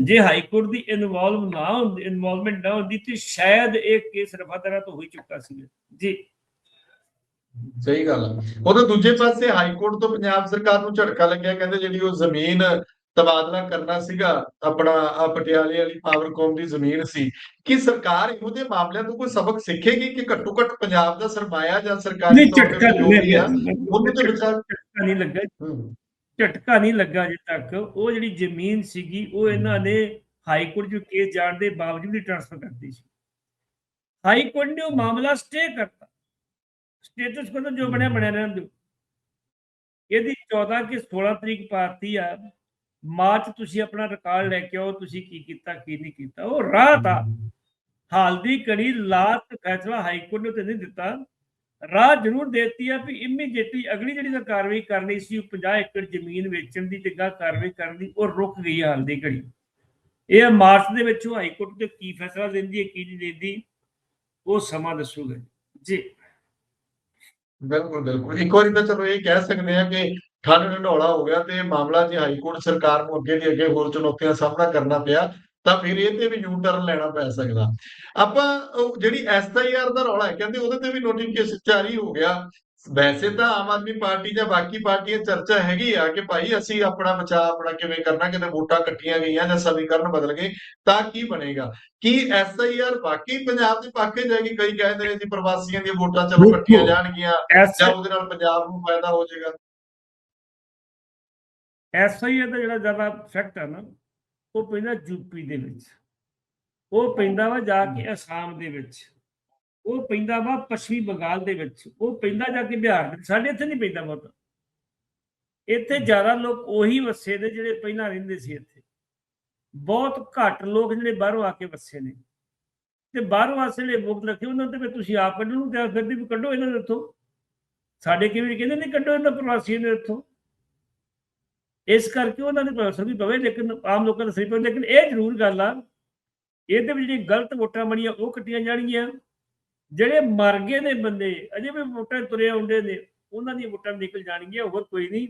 ਜੇ ਹਾਈ ਕੋਰਟ ਦੀ ਇਨਵੋਲਵ ਨਾ ਹੁੰਦੀ ਇਨਵੋਲਵਮੈਂਟ ਨਾ ਹੁੰਦੀ, ਤੇ ਸ਼ਾਇਦ ਇਹ ਕੇਸ ਰਫਾ ਤੋਂ ਹੋ ਚੁੱਕਾ ਸੀ ਜੀ। ਸਹੀ ਗੱਲ ਉਹਦੇ ਦੂਜੇ ਪਾਸੇ ਹਾਈ ਕੋਰਟ ਤੋਂ ਪੰਜਾਬ ਸਰਕਾਰ ਨੂੰ ਝਟਕਾ ਲੱਗਿਆ, ਕਹਿੰਦੇ ਜਿਹੜੀ ਉਹ ਜ਼ਮੀਨ ਤਬਾਦਲਾ ਕਰਨਾ ਸੀਗਾ ਆਪਣਾ ਪਟਿਆਲੇ ਵਾਲੀ ਪਾਵਰਕੌਮ ਦੀ ਜ਼ਮੀਨ ਸੀ। ਕਿ ਸਰਕਾਰ ਇਹੋ ਮਾਮਲਿਆਂ ਤੋਂ ਕੋਈ ਸਬਕ ਸਿੱਖੇਗੀ ਕਿ ਘੱਟੋ ਘੱਟ ਪੰਜਾਬ ਦਾ ਸਰਮਾਇਆ ਜਾਂ ਸਰਕਾਰੀ ਨਹੀਂ ਝਟਕਾ ਜੋ ਵੀ ਉਹਨੂੰ ਤੇ ਵਿਚਾਰ ਝਟਕਾ ਨਹੀਂ ਲੱਗਾ ਝਟਕਾ ਨਹੀਂ ਲੱਗਾ ਅਜੇ ਤੱਕ। ਉਹ ਜਿਹੜੀ ਜ਼ਮੀਨ ਸੀਗੀ ਉਹ ਇਹਨਾਂ ਨੇ ਹਾਈ ਕੋਰਟ ਚ ਕੇਸ ਜਾਣ ਦੇ ਬਾਵਜੂਦ ਹੀ ਟ੍ਰਾਂਸਫਰ ਕਰਤੀ ਸੀ। ਹਾਈ ਕੋਰਟ ਨੇ ਉਹ ਮਾਮਲਾ ਸਟੇ ਕਰਤਾ। ਸਟੇਟਸ ਕੋ ਜੋ ਬਣਿਆ ਬਣਿਆ ਰਹਿਣ ਦਿਓ। ਇਹਦੀ 14 ਕਿ 16 ਤਰੀਕ ਪਾਰਟੀ ਆ। ਮਾਰਚ ਤੁਸੀਂ ਆਪਣਾ ਰਿਕਾਰਡ ਲੈ ਕੇ ਆਓ, ਤੁਸੀਂ ਕੀ ਕੀਤਾ, ਕੀ ਨਹੀਂ ਕੀਤਾ। ਉਹ ਰਾਹ ਤਾਂ ਹਾਲ ਦੀ ਕੜੀ ਲਾਸਟ ਫੈਸਲਾ ਹਾਈ ਕੋਰਟ ਨੇ ਤੇ ਨਹੀਂ ਦਿੱਤਾ। ਰਾਹ ਜ਼ਰੂਰ ਦੇਤੀ ਆ ਵੀ ਇਮੀਡੀਏਟਲੀ ਅਗਲੀ ਜਿਹੜੀ ਕਾਰਵਾਈ ਕਰਨੀ ਸੀ, ਉਹ 50 ਏਕੜ ਜ਼ਮੀਨ ਵੇਚਣ ਦੀ ਤੇ ਕਾਰਵਾਈ ਕਰਨ ਦੀ, ਉਹ ਰੁਕ ਗਈ ਹਾਲ ਦੀ ਘੜੀ। ਇਹ ਮਾਰਚ ਦੇ ਵਿੱਚ ਉਹ ਹਾਈ ਕੋਰਟ ਤੇ ਕੀ ਫੈਸਲਾ ਦਿੰਦੀ ਹੈ, ਕੀ ਨਹੀਂ ਦਿੰਦੀ ਉਹ ਸਮਾਂ ਦੱਸੂਗਾ ਜੀ। ਬਿਲਕੁਲ ਬਿਲਕੁਲ। ਇੱਕ ਵਾਰੀ ਤਾਂ ਚਲੋ ਇਹ ਕਹਿ ਸਕਦੇ ਆ ਕਿ ਠੰਡ ਢੰਡੋਲਾ ਹੋ ਗਿਆ ਤੇ ਇਹ ਮਾਮਲਾ ਜੇ ਹਾਈ ਕੋਰਟ ਸਰਕਾਰ ਨੂੰ ਅੱਗੇ ਦੀ ਅੱਗੇ ਹੋਰ ਚੁਣੌਤੀਆਂ ਦਾ ਸਾਹਮਣਾ ਕਰਨਾ ਪਿਆ ਤਾਂ ਫਿਰ ਇਹ ਤੇ ਵੀ ਯੂ ਟਰਨ ਲੈਣਾ ਪੈ ਸਕਦਾ। ਆਪਾਂ ਜਿਹੜੀ ਐਸਆਈਆਰ ਦਾ ਰੌਲਾ ਹੈ ਕਹਿੰਦੇ ਉਹਦੇ ਤੇ ਵੀ ਨੋਟੀਫਿਕੇਸ਼ਨ ਜਾਰੀ ਹੋ ਗਿਆ। ਵੈਸੇ ਤਾਂ ਆਮ ਆਦਮੀ ਪਾਰਟੀ ਜਾਂ ਬਾਕੀ ਪਾਰਟੀਆਂ ਚਰਚਾ ਹੈਗੀ ਆ ਕਿ ਭਾਈ ਅਸੀਂ ਆਪਣਾ ਬਚਾਅ ਆਪਣਾ ਕਿਵੇਂ ਕਰਨਾ ਕਿਤੇ ਵੋਟਾਂ ਕੱਟੀਆਂ ਗਈਆਂ ਜਾਂ ਸਮੀਕਰਨ ਬਦਲ ਗਏ ਤਾਂ ਕੀ ਬਣੇਗਾ? ਕੀ ਐਸਆਈਆਰ ਵਾਕਈ ਪੰਜਾਬ ਦੇ ਪੱਖੇ ਜਾਏਗੀ? ਕਈ ਕਹਿੰਦੇ ਨੇ ਜੀ ਪ੍ਰਵਾਸੀਆਂ ਦੀਆਂ ਵੋਟਾਂ ਚਲੋ। ਕੱਟੀਆਂ ਜਾਣਗੀਆਂ ਜਾਂ ਉਹਦੇ ਨਾਲ ਪੰਜਾਬ ਨੂੰ ਫਾਇਦਾ ਹੋ ਜਾਏਗਾ। ਐਸਆਈਆਰ ਦਾ ਜਿਹੜਾ ਜ਼ਿਆਦਾ ਇਫੈਕਟ ਹੈ ਨਾ, ਉਹ ਪੈਂਦਾ ਯੂਪੀ ਦੇ ਵਿੱਚ। ਉਹ ਪੈਂਦਾ ਵਾ ਜਾ ਕੇ ਅਸਾਮ ਦੇ ਵਿੱਚ। ਉਹ ਪੈਂਦਾ ਵਾ ਪੱਛਮੀ ਬੰਗਾਲ ਦੇ ਵਿੱਚ। ਉਹ ਪੈਂਦਾ ਜਾ ਕੇ ਬਿਹਾਰ ਦੇ ਸਾਡੇ ਇੱਥੇ ਨਹੀਂ ਪੈਂਦਾ ਬਹੁਤ। ਇੱਥੇ ਜ਼ਿਆਦਾ ਲੋਕ ਉਹੀ ਵਸੇ ਨੇ ਜਿਹੜੇ ਪਹਿਲਾਂ ਰਹਿੰਦੇ ਸੀ ਇੱਥੇ। ਬਹੁਤ ਘੱਟ ਲੋਕ ਜਿਹੜੇ ਬਾਹਰੋਂ ਆ ਕੇ ਵਸੇ ਨੇ। ਤੇ ਬਾਹਰੋਂ ਆਸੇ ਜਿਹੜੇ ਮੁਕਤ ਰੱਖੇ ਉਹਨਾਂ ਤੇ ਤੁਸੀਂ ਆਪ ਕੱਢਣ ਨੂੰ ਤਿਆਰ ਫਿਰਦੇ ਵੀ ਕੱਢੋ ਇਹਨਾਂ ਦੇ ਇੱਥੋਂ। ਸਾਡੇ ਕਿਵੇਂ ਕਹਿੰਦੇ ਨਹੀਂ ਕੱਢੋ ਇਹਨਾਂ ਪ੍ਰਵਾਸੀਆਂ ਦੇ ਇੱਥੋਂ। ਇਸ ਕਰਕੇ ਉਹਨਾਂ ਨੂੰ ਪ੍ਰੋਫੈਸਰ ਵੀ ਪਵੇ, ਲੇਕਿਨ ਆਮ ਲੋਕਾਂ ਨੂੰ ਸਹੀ ਪਵੇ। ਲੇਕਿਨ ਇਹ ਜ਼ਰੂਰ ਗੱਲ ਆ, ਇਹਦੇ ਵਿੱਚ ਜਿਹੜੀ ਗਲਤ ਵੋਟਾਂ ਬਣੀਆਂ, ਉਹ ਕੱਟੀਆਂ ਜਾਣਗੀਆਂ। ਜਿਹੜੇ ਮਰ ਗਏ ਨੇ ਬੰਦੇ, ਅਜੇ ਵੀ ਵੋਟਾਂ ਤੁਰੇ ਆਉਂਦੇ ਨੇ, ਉਹਨਾਂ ਦੀਆਂ ਵੋਟਾਂ ਨਿਕਲ ਜਾਣਗੀਆਂ, ਹੋਰ ਕੋਈ ਨਹੀਂ।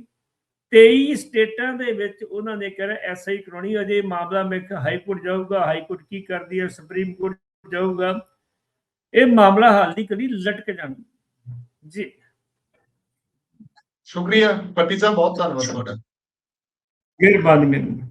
23 ਸਟੇਟਾਂ ਦੇ ਵਿੱਚ ਉਹਨਾਂ ਨੇ ਕਿਹਾ ਐਸਆਈ ਕਰਾਉਣੀ, ਅਜੇ ਮਾਮਲਾ ਮੈਂ ਹਾਈ ਕੋਰਟ ਜਾਊਗਾ, ਹਾਈ ਕੋਰਟ ਕੀ ਕਰਦੀ ਹੈ, ਸੁਪਰੀਮ ਕੋਰਟ ਜਾਊਗਾ। ਇਹ ਮਾਮਲਾ ਹਾਲ ਦੀ ਕਦੀ ਲਟਕ ਜਾਣਾ ਜੀ। ਸ਼ੁਕਰੀਆ। ਪੱਟੀ ਸਾਹਿਬ, ਬਹੁਤ ਧੰਨਵਾਦ ਤੁਹਾਡਾ। غير بعد منه